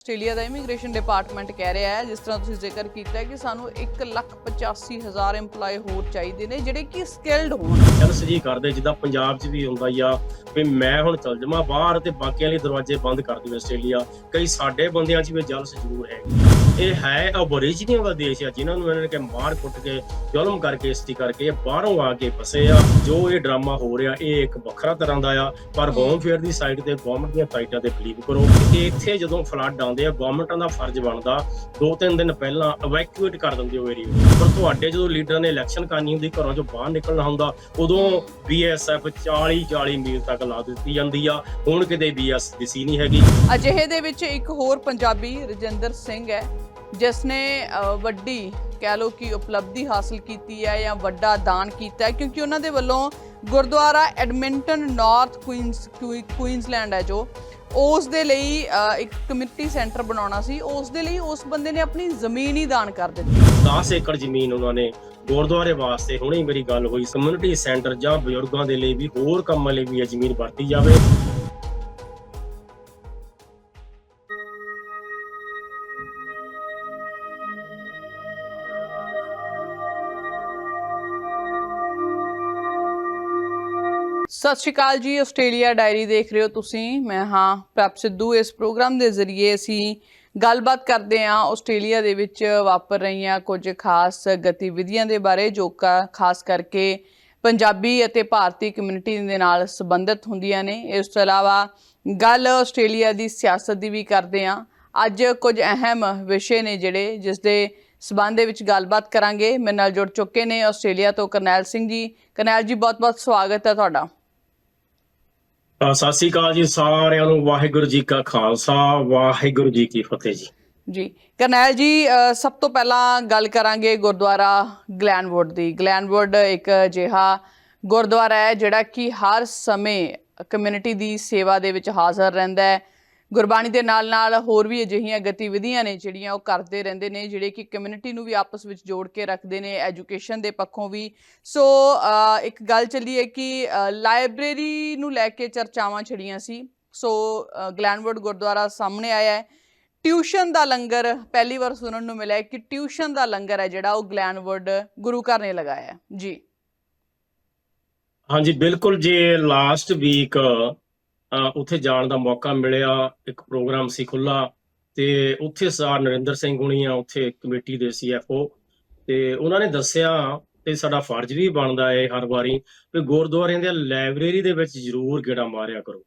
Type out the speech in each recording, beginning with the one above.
Australia ਦਾ immigration department ਕਹਿ ਰਿਹਾ ਹੈ, ਜਿਸ ਤਰ੍ਹਾਂ ਤੁਸੀਂ ਜ਼ਿਕਰ ਕੀਤਾ ਹੈ ਕਿ ਸਾਨੂੰ 185000 EMPLOYE ਹੋਰ ਚਾਹੀਦੇ ਨੇ, ਜਿਹੜੇ ਕਿ ਸਕਿਲਡ ਹੋਣ। ਜਲਸ ਜੀ ਕਰਦੇ, ਜਿੱਦਾਂ ਪੰਜਾਬ 'ਚ ਵੀ ਹੁੰਦਾ ਆ, ਵੀ ਮੈਂ ਹੁਣ ਚੱਲ ਜਾਵਾਂ ਬਾਹਰ ਤੇ ਬਾਕੀਆਂ ਲਈ ਦਰਵਾਜ਼ੇ ਬੰਦ ਕਰ ਦੂੰ ਆਸਟ੍ਰੇਲੀਆ। ਕਈ ਸਾਡੇ ਬੰਦਿਆਂ 'ਚ ਵੀ ਜਲਸ ਜ਼ਰੂਰ ਹੈਗੀ। ਇਹ ਹੈ ਅਬੋਰੀਜੀਨੀਆਂ ਦਾ ਦੇਸ਼ ਆ, ਜਿਨ੍ਹਾਂ ਨੂੰ ਇਹਨਾਂ ਨੇ ਕਿ ਮਾਰ ਕੁੱਟ ਕੇ, ਜ਼ੁਲਮ ਕਰਕੇ ਇਸਤੀ ਕਰਕੇ ਬਾਹਰੋਂ ਆ ਕੇ ਫਸੇ ਆ। ਜੋ ਇਹ ਡਰਾਮਾ ਹੋ ਰਿਹਾ, ਇਹ ਇੱਕ ਵੱਖਰਾ ਤਰ੍ਹਾਂ ਦਾ ਆ। ਪਰ ਹੋਮ ਫੇਅਰ ਦੀ ਸਾਈਡ ਤੇ ਗਵਰਨਮੈਂਟ ਦੀਆਂ ਸਾਈਟਾਂ ਤੇ ਬਲੀਵ ਕਰੋ ਕਿ ਇੱਥੇ ਜਦੋਂ ਫਲੱਡ ਆਉਂਦੇ ਆ ਗਵਰਨਮੈਂਟਾਂ ਦਾ ਫਰਜ਼ ਬਣਦਾ ਦੋ ਤਿੰਨ ਦਿਨ ਪਹਿਲਾਂ ਇਵੈਕੂਏਟ ਕਰ ਦਿੰਦੇ ਹੋ ਏਰੀਆ ਪਰ ਤੁਹਾਡੇ ਜਦੋਂ ਲੀਡਰਾਂ ਨੇ ਇਲੈਕਸ਼ਨ ਕਰਨੀ ਹੁੰਦੀ, ਘਰੋਂ ਚੋਂ ਬਾਹਰ ਨਿਕਲਣਾ ਹੁੰਦਾ, ਉਦੋਂ ਬੀਐਸਐਫ 40 40 ਮੀਲ ਤੱਕ ਲਾ ਦਿੱਤੀ ਜਾਂਦੀ ਆ। ਹੁਣ ਕਿਤੇ ਬੀਐਸ ਦਿਸੀ ਨਹੀਂ ਹੈਗੀ। ਅਜਿਹੇ ਦੇ ਵਿੱਚ ਇੱਕ ਹੋਰ ਪੰਜਾਬੀ ਰਜਿੰਦਰ ਸਿੰਘ ਹੈ ਜਿਸ ਨੇ ਵੱਡੀ ਕਹਿ ਲੋ ਕਿ ਉਪਲਬਧੀ ਹਾਸਲ ਕੀਤੀ ਹੈ ਜਾਂ ਵੱਡਾ ਦਾਨ ਕੀਤਾ ਹੈ, ਕਿਉਂਕਿ ਉਹਨਾਂ ਦੇ ਵੱਲੋਂ ਗੁਰਦੁਆਰਾ ਐਡਮਿੰਟਨ ਨਾਰਥ ਕੁਈਨਸ ਕੁਈ- ਹੈ ਜੋ। ਉਸ ਦੇ ਲਈ ਇੱਕ ਕਮਿਊਨਿਟੀ ਸੈਂਟਰ ਬਣਾਉਣਾ ਸੀ। ਉਸ ਦੇ ਲਈ ਉਸ ਬੰਦੇ ਨੇ ਆਪਣੀ ਜ਼ਮੀਨ ਹੀ ਦਾਨ ਕਰ ਦਿੱਤੀ। 10 ਏਕੜ ਜ਼ਮੀਨ ਉਹਨਾਂ ਨੇ ਗੁਰਦੁਆਰੇ ਵਾਸਤੇ, ਹੁਣੇ ਮੇਰੀ ਗੱਲ ਹੋਈ, ਕਮਿਊਨਿਟੀ ਸੈਂਟਰ ਜਾਂ ਬਜ਼ੁਰਗਾਂ ਦੇ ਲਈ ਵੀ, ਹੋਰ ਕੰਮਾਂ ਲਈ ਵੀ ਇਹ ਜ਼ਮੀਨ ਵਰਤੀ ਜਾਵੇ। ਸਤਿ ਸ਼੍ਰੀ ਅਕਾਲ ਜੀ, ਆਸਟ੍ਰੇਲੀਆ ਡਾਇਰੀ ਦੇਖ ਰਹੇ ਹੋ ਤੁਸੀਂ। ਮੈਂ ਹਾਂ ਪ੍ਰਭ ਸਿੱਧੂ। ਇਸ ਪ੍ਰੋਗਰਾਮ ਦੇ ਜ਼ਰੀਏ ਅਸੀਂ ਗੱਲਬਾਤ ਕਰਦੇ ਹਾਂ, ਆਸਟ੍ਰੇਲੀਆ ਦੇ ਵਿੱਚ ਵਾਪਰ ਰਹੀਆਂ ਕੁਝ ਖਾਸ ਗਤੀਵਿਧੀਆਂ ਦੇ ਬਾਰੇ, ਜੋ ਕਾ ਖਾਸ ਕਰਕੇ ਪੰਜਾਬੀ ਅਤੇ ਭਾਰਤੀ ਕਮਿਊਨਿਟੀ ਦੇ ਨਾਲ ਸੰਬੰਧਿਤ ਹੁੰਦੀਆਂ ਨੇ। ਇਸ ਤੋਂ ਇਲਾਵਾ ਗੱਲ ਆਸਟ੍ਰੇਲੀਆ ਦੀ ਸਿਆਸਤ ਦੀ ਵੀ ਕਰਦੇ ਹਾਂ। ਅੱਜ ਕੁਝ ਅਹਿਮ ਵਿਸ਼ੇ ਨੇ ਜਿਹੜੇ ਜਿਸ ਦੇ ਸਬੰਧ ਦੇ ਵਿੱਚ ਗੱਲਬਾਤ ਕਰਾਂਗੇ। ਮੇਰੇ ਨਾਲ ਜੁੜ ਚੁੱਕੇ ਨੇ ਆਸਟ੍ਰੇਲੀਆ ਤੋਂ ਕਰਨੈਲ ਸਿੰਘ ਜੀ। ਕਰਨੈਲ ਜੀ, ਬਹੁਤ-ਬਹੁਤ ਸਵਾਗਤ ਹੈ ਤੁਹਾਡਾ। ਸਤਿ ਸ੍ਰੀ ਅਕਾਲ ਜੀ ਸਾਰਿਆਂ ਨੂੰ ਵਾਹਿਗੁਰੂ ਜੀ ਕਾ ਖਾਲਸਾ ਵਾਹਿਗੁਰੂ ਜੀ ਕੀ ਫਤਿਹ ਜੀ। ਜੀ ਕਰਨੈਲ ਜੀ ਅ, ਸਭ ਤੋਂ ਪਹਿਲਾਂ ਗੱਲ ਕਰਾਂਗੇ ਗੁਰਦੁਆਰਾ ਗਲੈਨਵੁੱਡ ਦੀ। ਗਲੈਨਵੁੱਡ ਇੱਕ ਅਜਿਹਾ ਗੁਰਦੁਆਰਾ ਹੈ ਜਿਹੜਾ ਕਿ ਹਰ ਸਮੇਂ ਕਮਿਊਨਿਟੀ ਦੀ ਸੇਵਾ ਦੇ ਵਿੱਚ ਹਾਜ਼ਰ ਰਹਿੰਦਾ ਹੈ। ਗੁਰਬਾਣੀ ਦੇ ਨਾਲ ਨਾਲ ਹੋਰ ਵੀ ਅਜਿਹੀਆਂ ਗਤੀਵਿਧੀਆਂ ਨੇ ਜਿਹੜੀਆਂ ਉਹ ਕਰਦੇ ਰਹਿੰਦੇ ਨੇ, ਜਿਹੜੇ ਕਿ ਕਮਿਊਨਿਟੀ ਨੂੰ ਵੀ ਆਪਸ ਵਿੱਚ ਜੋੜ ਕੇ ਰੱਖਦੇ ਨੇ ਐਜੂਕੇਸ਼ਨ ਦੇ ਪੱਖੋਂ ਵੀ। ਸੋ ਇੱਕ ਗੱਲ ਚੱਲੀ ਹੈ ਕਿ ਲਾਇਬ੍ਰੇਰੀ ਨੂੰ ਲੈ ਕੇ ਚਰਚਾਵਾਂ ਛੜੀਆਂ ਸੀ। ਸੋ ਗਲੈਨਵੁੱਡ ਗੁਰਦੁਆਰਾ ਸਾਹਮਣੇ ਆਇਆ ਹੈ। ਟਿਊਸ਼ਨ ਦਾ ਲੰਗਰ ਪਹਿਲੀ ਵਾਰ ਸੁਣਨ ਨੂੰ ਮਿਲਿਆ ਕਿ ਟਿਊਸ਼ਨ ਦਾ ਲੰਗਰ ਹੈ ਜਿਹੜਾ ਉਹ ਗਲੈਨਵੁੱਡ ਗੁਰੂ ਘਰ ਨੇ ਲਗਾਇਆ ਜੀ। ਹਾਂਜੀ, ਬਿਲਕੁਲ ਜੀ ਲਾਸਟ ਵੀਕ ਉੱਥੇ ਜਾਣ ਦਾ ਮੌਕਾ ਮਿਲਿਆ, ਇੱਕ ਪ੍ਰੋਗਰਾਮ ਸੀ ਖੁੱਲਾ ਤੇ ਉੱਥੇ ਸਰ ਨਰਿੰਦਰ ਸਿੰਘ ਹੁਣੀ ਆ ਉੱਥੇ ਕਮੇਟੀ ਦੇ ਸੀਐਫਓ ਤੇ ਉਹਨਾਂ ਨੇ ਦੱਸਿਆ ਤੇ ਸਾਡਾ ਫਰਜ਼ ਵੀ ਬਣਦਾ ਹੈ ਹਰ ਵਾਰੀ ਵੀ ਗੁਰਦੁਆਰਿਆਂ ਦੇ ਲਾਇਬ੍ਰੇਰੀ ਦੇ ਵਿੱਚ ਜ਼ਰੂਰ ਗੇੜਾ ਮਾਰਿਆ ਕਰੋ।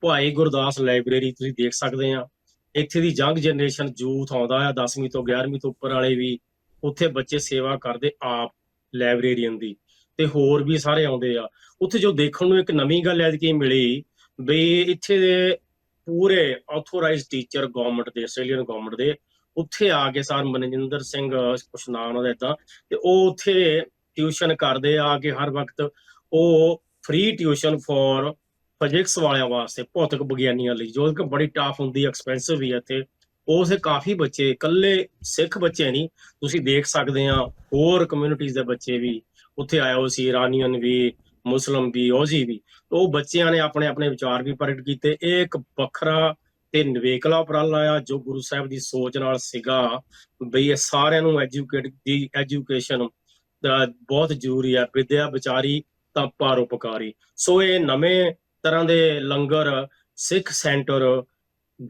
ਭਾਈ ਗੁਰਦਾਸ ਲਾਇਬ੍ਰੇਰੀ ਤੁਸੀਂ ਦੇਖ ਸਕਦੇ ਆ, ਇੱਥੇ ਦੀ ਯੰਗ ਜਨਰੇਸ਼ਨ ਯੂਥ ਆਉਂਦਾ ਆ 10ਵੀਂ ਤੋਂ 11ਵੀਂ ਤੋਂ ਉੱਪਰ ਵਾਲੇ ਵੀ ਉੱਥੇ ਬੱਚੇ ਸੇਵਾ ਕਰਦੇ ਆਪ ਲਾਇਬ੍ਰੇਰੀਅਨ ਦੀ ਤੇ ਹੋਰ ਵੀ ਸਾਰੇ ਆਉਂਦੇ ਆ। ਉੱਥੇ ਜੋ ਦੇਖਣ ਨੂੰ ਇੱਕ ਨਵੀਂ ਗੱਲ ਐਤਕੀ ਮਿਲੀ ਵੀ ਇੱਥੇ ਦੇ ਪੂਰੇ ਆਥੋਰਾਈਜ਼ਡ ਟੀਚਰ ਗਵਰਨਮੈਂਟ ਦੇ ਆਸਟ੍ਰੇਲੀਅਨ ਗਵਰਨਮੈਂਟ ਦੇ ਉੱਥੇ ਆ ਕੇ ਸਰ ਮਨਜਿੰਦਰ ਸਿੰਘ, ਕੁਛ ਨਾਮ ਉਹਨਾਂ ਦਾ ਏਦਾਂ, ਤੇ ਉਹ ਉੱਥੇ ਟਿਊਸ਼ਨ ਕਰਦੇ ਆ ਕੇ ਹਰ ਵਕਤ। ਉਹ ਫ੍ਰੀ ਟਿਊਸ਼ਨ ਫॉर ਫਿਜ਼ਿਕਸ ਵਾਲਿਆਂ ਵਾਸਤੇ ਭੌਤਿਕ ਵਿਗਿਆਨੀਆਂ ਲਈ, ਜੋ ਕਿ ਬੜੀ ਟਫ ਹੁੰਦੀ ਐਕਸਪੈਂਸਿਵ ਵੀ ਹੈ ਇੱਥੇ। ਉਸੇ ਕਾਫੀ ਬੱਚੇ, ਇਕੱਲੇ ਸਿੱਖ ਬੱਚੇ ਨਹੀਂ, ਤੁਸੀਂ ਦੇਖ ਸਕਦੇ ਆ ਹੋਰ ਕਮਿਊਨਿਟੀਜ਼ ਦੇ ਬੱਚੇ ਵੀ ਉੱਥੇ ਆਏ ਹੋ ਸੀ, ਇਰਾਨੀਅਨ ਵੀ ਮੁਸਲਮ ਵੀ, ਔਜ਼ੀ ਵੀ। ਉਹ ਬੱਚਿਆਂ ਨੇ ਆਪਣੇ ਆਪਣੇ ਵਿਚਾਰ ਵੀ ਪ੍ਰਗਟ ਕੀਤੇ। ਇਹ ਇੱਕ ਵੱਖਰਾ ਤੇ ਨਿਵੇਕਲਾ ਉਪਰਾਲਾ ਆ, ਜੋ ਗੁਰੂ ਸਾਹਿਬ ਦੀ ਸੋਚ ਨਾਲ ਸੀਗਾ। ਬਈ ਇਹ ਸਾਰਿਆਂ ਨੂੰ ਐਜੂਕੇਟ ਦੀ ਐਜੂਕੇਸ਼ਨ ਬਹੁਤ ਜ਼ਰੂਰੀ ਹੈ ਵਿਦਿਆ ਵਿਚਾਰੀ ਤਾਂ ਪਰਉਪਕਾਰੀ ਸੋ ਇਹ ਨਵੇਂ ਤਰ੍ਹਾਂ ਦੇ langar, Sikh centre,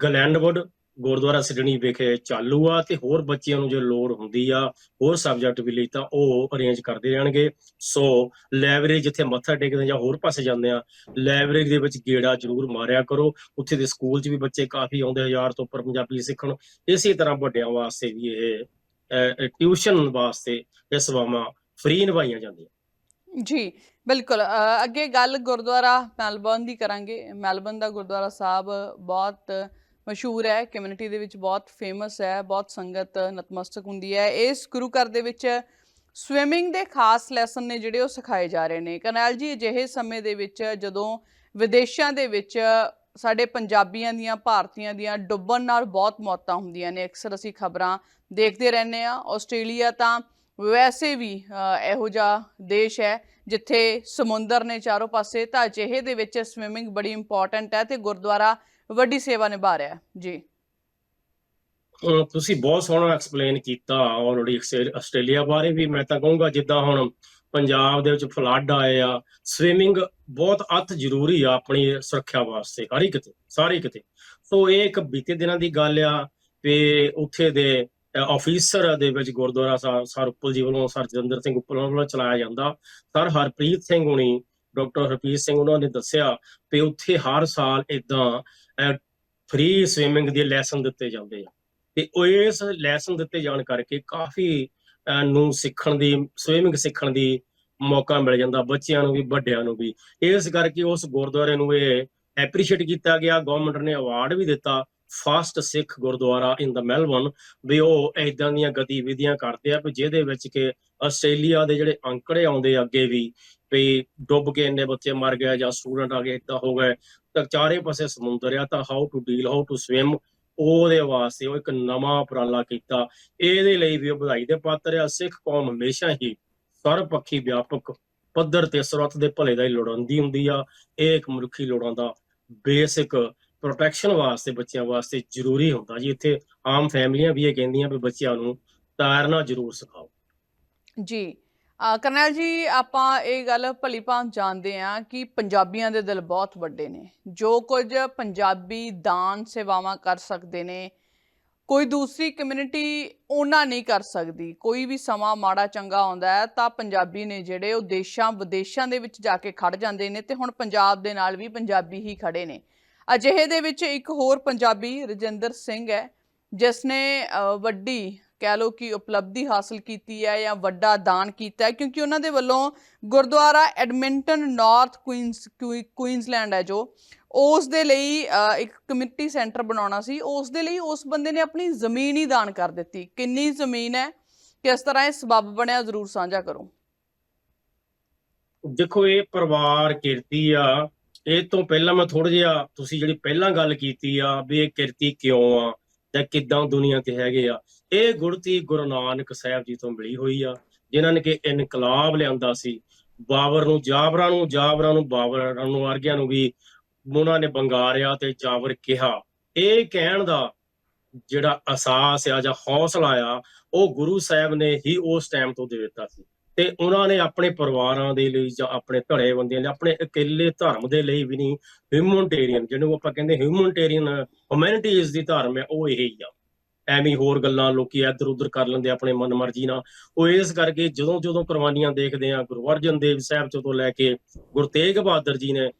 Glenwood gurdwara Sydney ਵਿਖੇ ਚਾਲੂ ਆ ਤੇ ਹੋਰ ਬੱਚਿਆਂ ਨੂੰ ਜੇ ਲੋੜ ਹੁੰਦੀ ਆ ਹੋਰ ਸਬਜੈਕਟ ਵੀ ਲਈ ਤਾਂ ਉਹ ਅਰੇਂਜ ਕਰਦੇ ਰਹਿਣਗੇ। ਸੋ ਲਾਇਬ੍ਰੇਰੀ ਜਿੱਥੇ ਮੱਥਾ ਟੇਕਦੇ ਜਾਂ ਹੋਰ ਪਾਸੇ ਜਾਂਦੇ ਆ ਲਾਇਬ੍ਰੇਰੀ ਦੇ ਵਿੱਚ ਗੇੜਾ ਜ਼ਰੂਰ ਮਾਰਿਆ ਕਰੋ। ਉੱਥੇ ਦੇ ਸਕੂਲ 'ਚ ਵੀ ਬੱਚੇ ਕਾਫੀ ਆਉਂਦੇ ਹਜ਼ਾਰ ਤੋਂ ਉੱਪਰ ਪੰਜਾਬੀ ਸਿੱਖਣ। ਇਸੇ ਤਰ੍ਹਾਂ ਵੱਡਿਆਂ ਵਾਸਤੇ ਵੀ ਇਹ ਟਿਊਸ਼ਨ ਵਾਸਤੇ ਇਹ ਸੇਵਾਵਾਂ ਫ੍ਰੀ ਨਿਭਾਈਆਂ ਜਾਂਦੀਆਂ। ਜੀ, ਬਿਲਕੁਲ। ਅੱਗੇ ਗੱਲ ਗੁਰਦੁਆਰਾ ਮੈਲਬੌਰਨ ਦੀ ਕਰਾਂਗੇ। ਮੈਲਬੌਰਨ ਦਾ ਗੁਰਦੁਆਰਾ ਸਾਹਿਬ ਬਹੁਤ ਮਸ਼ਹੂਰ ਹੈ, ਕਮਿਊਨਿਟੀ ਦੇ ਵਿੱਚ ਬਹੁਤ ਫੇਮਸ ਹੈ, ਬਹੁਤ ਸੰਗਤ ਨਤਮਸਤਕ ਹੁੰਦੀ ਹੈ। ਇਸ ਗੁਰੂ ਘਰ ਦੇ ਵਿੱਚ ਸਵਿਮਿੰਗ ਦੇ ਖਾਸ ਲੈਸਨ ਨੇ ਜਿਹੜੇ ਉਹ ਸਿਖਾਏ ਜਾ ਰਹੇ ਨੇ। ਕਰਨੈਲ ਜੀ, ਅਜਿਹੇ ਸਮੇਂ ਦੇ ਵਿੱਚ ਜਦੋਂ ਵਿਦੇਸ਼ਾਂ ਦੇ ਵਿੱਚ ਸਾਡੇ ਪੰਜਾਬੀਆਂ ਦੀਆਂ, ਭਾਰਤੀਆਂ ਦੀਆਂ ਡੁੱਬਣ ਨਾਲ ਬਹੁਤ ਮੌਤਾਂ ਹੁੰਦੀਆਂ ਨੇ, ਅਕਸਰ ਅਸੀਂ ਖਬਰਾਂ ਦੇਖਦੇ ਰਹਿੰਦੇ ਆ ਆਸਟ੍ਰੇਲੀਆ ਤਾਂ ਵੈਸੇ ਵੀ ਇਹੋ ਜਿਹਾ ਦੇਸ਼ ਹੈ ਜਿੱਥੇ ਸਮੁੰਦਰ ਨੇ ਚਾਰੋਂ ਪਾਸੇ ਤਾਂ ਅਜਿਹੇ ਦੇ ਵਿੱਚ ਸਵਿਮਿੰਗ ਬੜੀ ਇੰਪੋਰਟੈਂਟ ਹੈ ਤੇ ਗੁਰਦੁਆਰਾ ਵੱਡੀ ਸੇਵਾ ਨਿਭਾ ਰਿਹਾ ਹੈ, ਜੀ। ਤੁਸੀਂ ਬਹੁਤ ਸੋਹਣਾ ਐਕਸਪਲੇਨ ਕੀਤਾ ਆਲਰੇਡੀ ਆਸਟ੍ਰੇਲੀਆ ਬਾਰੇ ਵੀ, ਮੈਂ ਤਾਂ ਕਹੂੰਗਾ ਜਿੱਦਾਂ ਹੁਣ ਪੰਜਾਬ ਦੇ ਵਿੱਚ ਫਲੱਡ ਆਏ ਆ ਸਵਿਮਿੰਗ ਬਹੁਤ ਅਤ ਜ਼ਰੂਰੀ ਆ ਆਪਣੀ ਸੁਰੱਖਿਆ ਵਾਸਤੇ, ਹਰ ਇੱਕ ਕਿਤੇ ਸਾਰੇ ਕਿਤੇ ਸੋ ਇਹ ਇੱਕ ਬੀਤੇ ਦਿਨਾਂ ਦੀ ਗੱਲ ਆ ਤੇ ਉੱਥੇ ਦੇ ਆਫੀਸਰ ਦੇ ਵਿੱਚ ਗੁਰਦੁਆਰਾ ਸਾਹਿਬ ਸਰ ਉੱਪਲ ਜੀ ਵੱਲੋਂ, ਸਰ ਜਤਿੰਦਰ ਸਿੰਘ ਉੱਪਲ ਵੱਲੋਂ ਚਲਾਇਆ ਜਾਂਦਾ। ਸਰ ਹਰਪ੍ਰੀਤ ਸਿੰਘ ਹੁਣੀ, ਡਾਕਟਰ ਹਰਪ੍ਰੀਤ ਸਿੰਘ ਉਹਨਾਂ ਨੇ ਦੱਸਿਆ ਕਿ ਉੱਥੇ ਹਰ ਸਾਲ ਇਦਾਂ ਫ੍ਰੀ ਸਵਿਮਿੰਗ ਦੇ ਲੈਸਨ ਦਿੱਤੇ ਜਾਂਦੇ ਆ। ਤੇ ਉਹ ਇਸ ਲੈਸਨ ਦਿੱਤੇ ਜਾਣ ਕਰਕੇ ਕਾਫੀ ਨੂੰ ਸਿੱਖਣ ਦੀ ਸਵਿਮਿੰਗ ਸਿੱਖਣ ਦੀ ਮੌਕਾ ਮਿਲ ਜਾਂਦਾ, ਬੱਚਿਆਂ ਨੂੰ ਵੀ, ਵੱਡਿਆਂ ਨੂੰ ਵੀ। ਇਸ ਕਰਕੇ ਉਸ ਗੁਰਦੁਆਰੇ ਨੂੰ ਇਹ ਐਪਰੀਸ਼ੀਏਟ ਕੀਤਾ ਗਿਆ। ਗਵਰਨਮੈਂਟ ਨੇ ਅਵਾਰਡ ਵੀ ਦਿੱਤਾ first Sikh gurdwara in the Melbourne ਵੀ ਉਹ ਇਦਾਂ ਦੀਆਂ ਗਤੀਵਿਧੀਆਂ ਕਰਦੇ ਆ, ਵੀ ਜਿਹਦੇ ਵਿੱਚ ਕਿ ਆਸਟ੍ਰੇਲੀਆ ਦੇ ਜਿਹੜੇ ਅੰਕੜੇ ਆਉਂਦੇ ਆ ਅੱਗੇ ਵੀ ਵੀ ਡੁੱਬ ਕੇ ਇੰਨੇ ਬੱਚੇ ਮਰ ਗਏ ਜਾਂ ਸਟੂਡੈਂਟ ਆ ਗਏ ਇਦਾਂ ਹੋ ਗਏ। ਤਾਂ ਚਾਰੇ ਪਾਸੇ ਸਮੁੰਦਰ ਆ, ਤਾਂ how to deal how to swim ਉਹਦੇ ਵਾਸਤੇ ਉਹ ਇੱਕ ਨਵਾਂ ਉਪਰਾਲਾ ਕੀਤਾ। ਇਹਦੇ ਲਈ ਵੀ ਉਹ ਵਧਾਈ ਦੇ ਪਾਤਰ ਆ। ਸਿੱਖ ਕੌਮ ਹਮੇਸ਼ਾ ਹੀ ਸਰਵਪੱਖੀ, ਵਿਆਪਕ ਪੱਧਰ ਤੇ ਸਰਵਤ ਦੇ ਭਲੇ ਦਾ ਹੀ ਲੋੜਾਂਦੀ ਹੁੰਦੀ ਆ। ਇਹ ਇੱਕ ਮਨੁੱਖੀ ਲੋੜਾਂ ਦਾ ਬੇਸਿਕ ਪ੍ਰੋਟੈਕਸ਼ਨ ਵਾਸਤੇ, ਬੱਚਿਆਂ ਵਾਸਤੇ ਜ਼ਰੂਰੀ ਹੁੰਦਾ ਜੀ। ਇੱਥੇ ਆਮ ਫੈਮਲੀਆਂ ਵੀ ਇਹ ਕਹਿੰਦੀਆਂ ਵੀ ਬੱਚਿਆਂ ਨੂੰ ਤੈਰਨਾ ਜ਼ਰੂਰ ਸਿਖਾਓ। ਜੀ। ਕਰਨੈਲ ਜੀ, ਆਪਾਂ ਇਹ ਗੱਲ ਭਲੀ ਭਾਂਤ ਜਾਣਦੇ ਹਾਂ ਕਿ ਪੰਜਾਬੀਆਂ ਦੇ ਦਿਲ ਬਹੁਤ ਵੱਡੇ ਨੇ। ਜੋ ਕੁਝ ਪੰਜਾਬੀ ਦਾਨ ਸੇਵਾਵਾਂ ਕਰ ਸਕਦੇ ਨੇ, ਕੋਈ ਦੂਸਰੀ ਕਮਿਊਨਿਟੀ ਉਹਨਾਂ ਨਹੀਂ ਕਰ ਸਕਦੀ। ਕੋਈ ਵੀ ਸਮਾਂ ਮਾੜਾ ਚੰਗਾ ਆਉਂਦਾ ਹੈ ਤਾਂ ਪੰਜਾਬੀ ਨੇ ਜਿਹੜੇ ਉਹ ਦੇਸ਼ਾਂ ਵਿਦੇਸ਼ਾਂ ਦੇ ਵਿੱਚ ਜਾ ਕੇ ਖੜ ਜਾਂਦੇ ਨੇ ਤੇ ਹੁਣ ਪੰਜਾਬ ਦੇ ਨਾਲ ਵੀ ਪੰਜਾਬੀ ਹੀ ਖੜੇ ਨੇ। ਅਜਿਹੇ ਦੇ ਵਿੱਚ ਇੱਕ ਹੋਰ ਪੰਜਾਬੀ ਰਜਿੰਦਰ ਸਿੰਘ ਹੈ ਜਿਸ ਨੇ ਵੱਡੀ ਕਹਿ ਲਓ ਕਿ ਉਪਲਬਧੀ ਹਾਸਲ ਕੀਤੀ ਹੈ ਜਾਂ ਵੱਡਾ ਦਾਨ ਕੀਤਾ ਹੈ, ਕਿਉਂਕਿ ਉਹਨਾਂ ਦੇ ਵੱਲੋਂ ਗੁਰਦੁਆਰਾ ਐਡਮਿੰਟਨ ਨਾਰਥ ਕੁਈਨਸ ਕੁਈ- ਹੈ ਜੋ। ਉਸ ਦੇ ਲਈ ਇੱਕ ਕਮਿਊਨਿਟੀ ਸੈਂਟਰ ਬਣਾਉਣਾ ਸੀ। ਉਸ ਦੇ ਲਈ ਉਸ ਬੰਦੇ ਨੇ ਆਪਣੀ ਜ਼ਮੀਨ ਹੀ ਦਾਨ ਕਰ ਦਿੱਤੀ। ਕਿੰਨੀ ਜ਼ਮੀਨ ਹੈ, ਕਿਸ ਤਰ੍ਹਾਂ ਇਹ ਸਬੱਬ ਬਣਿਆ, ਜ਼ਰੂਰ ਸਾਂਝਾ ਕਰੋ। ਦੇਖੋ, ਇਹ ਪਰਿਵਾਰ, ਕਿਰਤੀ ਆ। ਇਹ ਤੋਂ ਪਹਿਲਾਂ ਮੈਂ ਥੋੜਾ ਜਿਹਾ ਤੁਸੀਂ ਜਿਹੜੀ ਪਹਿਲਾਂ ਗੱਲ ਕੀਤੀ ਆ, ਵੀ ਇਹ ਕਿਰਤੀ ਕਿਉਂ ਆ ਤੇ ਕਿੱਦਾਂ ਦੁਨੀਆ ਤੇ ਹੈਗੇ ਆ। ਇਹ ਗੁਰਤੀ ਗੁਰੂ ਨਾਨਕ ਸਾਹਿਬ ਜੀ ਤੋਂ ਮਿਲੀ ਹੋਈ ਆ, ਜਿਨ੍ਹਾਂ ਨੇ ਕਿ ਇਨਕਲਾਬ ਲਿਆਂਦਾ ਸੀ। ਬਾਬਰ ਨੂੰ, ਜਾਬਰਾਂ ਨੂੰ ਜਾਬਰਾਂ ਨੂੰ, ਬਾਬਰਾਂ ਨੂੰ, ਵਰਗਿਆਂ ਨੂੰ ਵੀ ਉਹਨਾਂ ਨੇ ਬੰਗਾਰਿਆ ਤੇ ਜਾਬਰ ਕਿਹਾ। ਇਹ ਕਹਿਣ ਦਾ ਜਿਹੜਾ ਅਸਾਸ ਆ ਜਾਂ ਹੌਸਲਾ ਆ, ਉਹ ਗੁਰੂ ਸਾਹਿਬ ਨੇ ਹੀ ਉਸ ਟਾਈਮ ਤੋਂ ਦੇ ਦਿੱਤਾ ਸੀ। ਤੇ ਉਹਨਾਂ ਨੇ ਆਪਣੇ ਪਰਿਵਾਰਾਂ ਦੇ ਲਈ ਜਾਂ ਆਪਣੇ ਧੜੇ ਬੰਦਿਆਂ ਲਈ, ਆਪਣੇ ਇਕੱਲੇ ਧਰਮ ਦੇ ਲਈ ਵੀ ਨਹੀਂ ਹਿਊਮਨਟੇਰੀਅਨ ਜਿਹਨੂੰ ਆਪਾਂ ਕਹਿੰਦੇ ਹਿਊਮਨਟੇਰੀਅਨ ਹਿਊਮੈਨਿਟੀਜ਼ ਦੀ ਧਰਮ ਹੈ ਉਹ ਇਹ ਹੀ ਆ। ਐਵੇਂ ਹੋਰ ਗੱਲਾਂ ਲੋਕੀ ਇੱਧਰ ਉੱਧਰ ਕਰ ਲੈਂਦੇ ਆਪਣੇ ਮਨਮਰਜ਼ੀ ਨਾਲ। ਉਹ ਇਸ ਕਰਕੇ ਜਦੋਂ ਜਦੋਂ ਕੁਰਬਾਨੀਆਂ ਦੇਖਦੇ ਆ, ਗੁਰੂ ਅਰਜਨ ਦੇਵ ਸਾਹਿਬ ਜੀ ਤੋਂ ਲੈ ਕੇ ਗੁਰੂ ਤੇਗ ਬਹਾਦਰ ਜੀ ਨੇ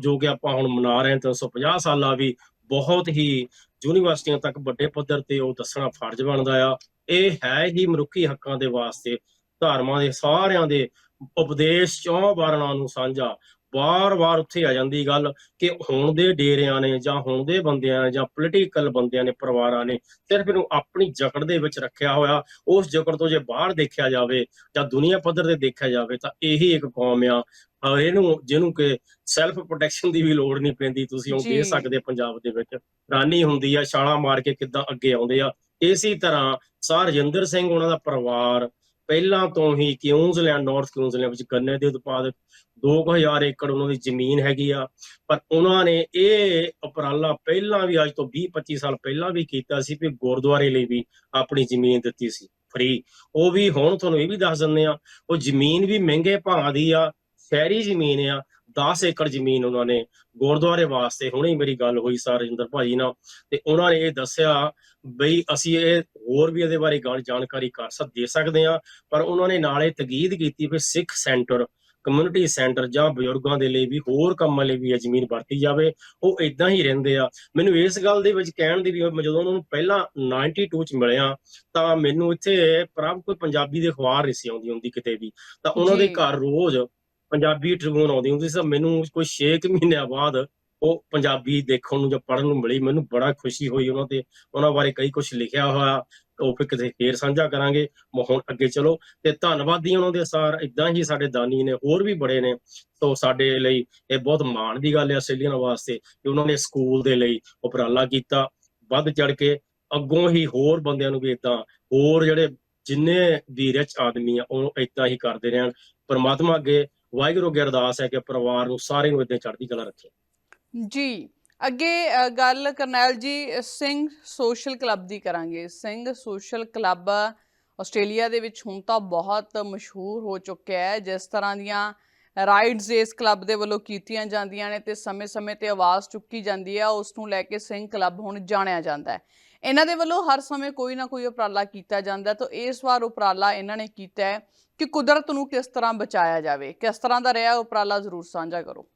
ਜੋ ਕਿ ਆਪਾਂ ਹੁਣ ਮਨਾ ਰਹੇ ਹਾਂ 350 ਸਾਲਾਂ ਵੀ ਬਹੁਤ ਹੀ ਯੂਨੀਵਰਸਿਟੀਆਂ ਤੱਕ ਵੱਡੇ ਪੱਧਰ ਤੇ ਉਹ ਦੱਸਣਾ ਫਰਜ਼ ਬਣਦਾ ਆ। ਇਹ ਹੈ ਹੀ ਮਨੁੱਖੀ ਹੱਕਾਂ ਦੇ ਵਾਸਤੇ, ਧਰਮਾਂ ਦੇ ਸਾਰਿਆਂ ਦੇ ਉਪਦੇਸ਼ ਚੌਂ ਵਰਣਾਂ ਨੂੰ ਸਾਂਝਾ। ਵਾਰ-ਵਾਰ ਉੱਥੇ ਆ ਜਾਂਦੀ ਗੱਲ ਕਿ ਹੁਣ ਦੇ ਡੇਰਿਆਂ ਨੇ ਜਾਂ ਹੁਣ ਦੇ ਬੰਦਿਆਂ ਨੇ ਜਾਂ ਪੋਲੀਟੀਕਲ ਬੰਦਿਆਂ ਨੇ ਪਰਿਵਾਰਾਂ ਨੇ ਸਿਰਫ ਇਹਨੂੰ ਆਪਣੀ ਜਕੜ ਦੇ ਵਿੱਚ ਰੱਖਿਆ ਹੋਇਆ। ਉਸ ਜਕੜ ਤੋਂ ਜੇ ਬਾਹਰ ਦੇਖਿਆ ਜਾਵੇ ਜਾਂ ਦੁਨੀਆ ਪੱਧਰ ਤੇ ਦੇਖਿਆ ਜਾਵੇ ਤਾਂ ਇਹੀ ਇੱਕ ਕੌਮ ਆ। ਔਰ ਇਹਨੂੰ ਜਿਹਨੂੰ ਕਿ ਸੈਲਫ ਪ੍ਰੋਟੈਕਸ਼ਨ ਦੀ ਵੀ ਲੋੜ ਨਹੀਂ ਪੈਂਦੀ ਤੁਸੀਂ ਉਹ। ਦੇ ਸਕਦੇ ਪੰਜਾਬ ਦੇ ਵਿੱਚ। ਰਾਨੀ ਹੁੰਦੀ ਆ ਛਾਲਾਂ ਮਾਰ ਕੇ ਕਿੱਦਾਂ ਅੱਗੇ ਆਉਂਦੇ ਆ। ਇਸੇ ਤਰ੍ਹਾਂ ਸਰ ਰਜਿੰਦਰ ਸਿੰਘ ਉਹਨਾਂ ਦਾ ਪਰਿਵਾਰ ਪਹਿਲਾਂ ਤੋਂ ਹੀ ਕਿਊਜ਼ਲੈਂਡ ਨਾਰਥ ਕਿਊਜ਼ਲੈਂਡ ਵਿੱਚ ਗੰਨੇ ਦੇ ਉਤਪਾਦਕ 2000 ਏਕੜ ਉਹਨਾਂ ਦੀ ਜ਼ਮੀਨ ਹੈਗੀ ਆ, ਪਰ ਉਹਨਾਂ ਨੇ ਇਹ ਉਪਰਾਲਾ ਪਹਿਲਾਂ ਵੀ ਅੱਜ ਤੋਂ 20 25 ਸਾਲ ਪਹਿਲਾਂ ਵੀ ਕੀਤਾ ਸੀ ਵੀ ਗੁਰਦੁਆਰੇ ਲਈ ਵੀ ਆਪਣੀ ਜ਼ਮੀਨ ਦਿੱਤੀ ਸੀ ਫ੍ਰੀ ਉਹ ਵੀ ਹੁਣ ਤੁਹਾਨੂੰ ਇਹ ਵੀ ਦੱਸ ਦਿੰਦੇ ਆ ਉਹ ਜ਼ਮੀਨ ਵੀ ਮਹਿੰਗੇ ਭਾਅ ਦੀ ਆ, ਸ਼ਹਿਰੀ ਜ਼ਮੀਨ ਆ 10 ਏਕੜ ਜ਼ਮੀਨ ਉਹਨਾਂ ਨੇ ਗੁਰਦੁਆਰੇ ਵਾਸਤੇ, ਹੁਣੇ ਮੇਰੀ ਗੱਲ ਹੋਈ ਸਰ ਰਜਿੰਦਰ ਭਾਜੀ ਨਾਲ, ਤੇ ਉਹਨਾਂ ਨੇ ਇਹ ਦੱਸਿਆ ਬਈ ਅਸੀਂ ਇਹ ਹੋਰ ਵੀ ਇਹਦੇ ਬਾਰੇ ਗੱਲ ਜਾਣਕਾਰੀ ਕਰ ਸਕ, ਦੇ ਸਕਦੇ ਆ ਪਰ ਉਹਨਾਂ ਨੇ ਨਾਲੇ ਤਗੀਦ ਕੀਤੀ ਵੀ ਸਿੱਖ ਸੈਂਟਰ ਕਮਿਊਨਿਟੀ ਸੈਂਟਰ ਜਾਂ ਬਜ਼ੁਰਗਾਂ ਦੇ ਲਈ ਵੀ ਹੋਰ ਕੰਮਾਂ ਲਈ ਵੀ ਇਹ ਜ਼ਮੀਨ ਵਰਤੀ ਜਾਵੇ ਉਹ ਇਦਾਂ ਹੀ ਰਹਿੰਦੇ ਆ। ਮੈਨੂੰ ਇਸ ਗੱਲ ਦੇ ਵਿੱਚ ਕਹਿਣ ਦੀ ਵੀ ਜਦੋਂ ਉਹਨਾਂ ਨੂੰ ਪਹਿਲਾਂ 92 ਚ ਮਿਲਿਆ ਤਾਂ ਮੈਨੂੰ ਇੱਥੇ ਪ੍ਰਭ ਕੋਈ ਪੰਜਾਬੀ ਦੇ ਅਖਬਾਰ ਨਹੀਂ ਸੀ ਆਉਂਦੀ ਹੁੰਦੀ ਕਿਤੇ ਵੀ। ਤਾਂ ਉਹਨਾਂ ਦੇ। ਘਰ ਰੋਜ਼ ਪੰਜਾਬੀ ਟ੍ਰਿਬਿਊਨ ਆਉਂਦੀ ਹੁੰਦੀ ਸੀ ਮੈਨੂੰ ਕੋਈ 6 ਮਹੀਨਿਆਂ ਬਾਅਦ ਉਹ ਪੰਜਾਬੀ ਦੇਖਣ ਨੂੰ ਜਾਂ ਪੜ੍ਹਨ ਨੂੰ ਮਿਲੀ। ਮੈਨੂੰ ਬੜਾ ਖੁਸ਼ੀ ਹੋਈ ਉਹਨਾਂ ਤੇ। ਉਹਨਾਂ ਬਾਰੇ ਕਈ ਕੁਝ ਲਿਖਿਆ ਹੋਇਆ। ਉਹ ਫਿਰ ਕਿਤੇ ਫੇਰ ਸਾਂਝਾ ਕਰਾਂਗੇ ਮ- ਅੱਗੇ ਚਲੋ ਤੇ ਧੰਨਵਾਦੀ ਉਹਨਾਂ ਦੇ ਸਾਰ ਇਦਾਂ ਹੀ ਸਾਡੇ ਦਾਨੀ ਨੇ ਹੋਰ ਵੀ ਬੜੇ ਨੇ, ਸੋ ਸਾਡੇ ਲਈ ਇਹ ਬਹੁਤ ਮਾਣ ਦੀ ਗੱਲ ਹੈ ਆਸਟ੍ਰੇਲੀਅਨ ਵਾਸਤੇ ਕਿ ਉਹਨਾਂ ਨੇ ਸਕੂਲ ਦੇ ਲਈ ਉਪਰਾਲਾ ਕੀਤਾ, ਵੱਧ ਚੜ ਕੇ ਅੱਗੋਂ ਹੀ ਹੋਰ ਬੰਦਿਆਂ ਨੂੰ ਵੀ ਇਦਾਂ ਹੋਰ ਜਿਹੜੇ ਜਿੰਨੇ ਵੀ ਰਿਚ ਆਦਮੀ ਆ, ਉਹ ਇਦਾਂ ਹੀ ਕਰਦੇ ਰਹਿਣ, ਪਰਮਾਤਮਾ ਅੱਗੇ ਵਾਹਿਗੁਰੂ ਅੱਗੇ ਅਰਦਾਸ ਹੈ ਕਿ ਪਰਿਵਾਰ ਨੂੰ ਸਾਰੇ ਨੂੰ ਇਦਾਂ ਚੜ੍ਹਦੀ ਕਲਾ ਰੱਖੇ। ਜੀ। ਅੱਗੇ ਗੱਲ ਕਰਨੈਲ ਜੀ, ਸਿੰਘ ਸੋਸ਼ਲ ਕਲੱਬ ਦੀ ਕਰਾਂਗੇ। ਸਿੰਘ ਸੋਸ਼ਲ ਕਲੱਬ ਆਸਟ੍ਰੇਲੀਆ ਦੇ ਵਿੱਚ ਹੁਣ ਤਾਂ ਬਹੁਤ ਮਸ਼ਹੂਰ ਹੋ ਚੁੱਕਿਆ ਹੈ। ਜਿਸ ਤਰ੍ਹਾਂ ਦੀਆਂ ਰਾਈਡਸ ਇਸ ਕਲੱਬ ਦੇ ਵੱਲੋਂ ਕੀਤੀਆਂ ਜਾਂਦੀਆਂ ਨੇ ਤੇ ਸਮੇਂ-ਸਮੇਂ ਤੇ ਆਵਾਜ਼ ਚੁੱਕੀ ਜਾਂਦੀ ਹੈ, ਉਸ ਨੂੰ ਲੈ ਕੇ ਸਿੰਘ ਕਲੱਬ ਹੁਣ ਜਾਣਿਆ ਜਾਂਦਾ ਹੈ। ਇਹਨਾਂ ਦੇ ਵੱਲੋਂ ਹਰ ਸਮੇਂ ਕੋਈ ਨਾ ਕੋਈ ਉਪਰਾਲਾ ਕੀਤਾ ਜਾਂਦਾ ਤਾਂ ਇਸ ਵਾਰ ਉਪਰਾਲਾ ਇਹਨਾਂ ਨੇ ਕੀਤਾ ਹੈ ਕਿ ਕੁਦਰਤ ਨੂੰ ਕਿਸ ਤਰ੍ਹਾਂ ਬਚਾਇਆ ਜਾਵੇ। ਕਿਸ ਤਰ੍ਹਾਂ ਦਾ ਰਿਹਾ ਉਪਰਾਲਾ ਜ਼ਰੂਰ ਸਾਂਝਾ ਕਰੋ।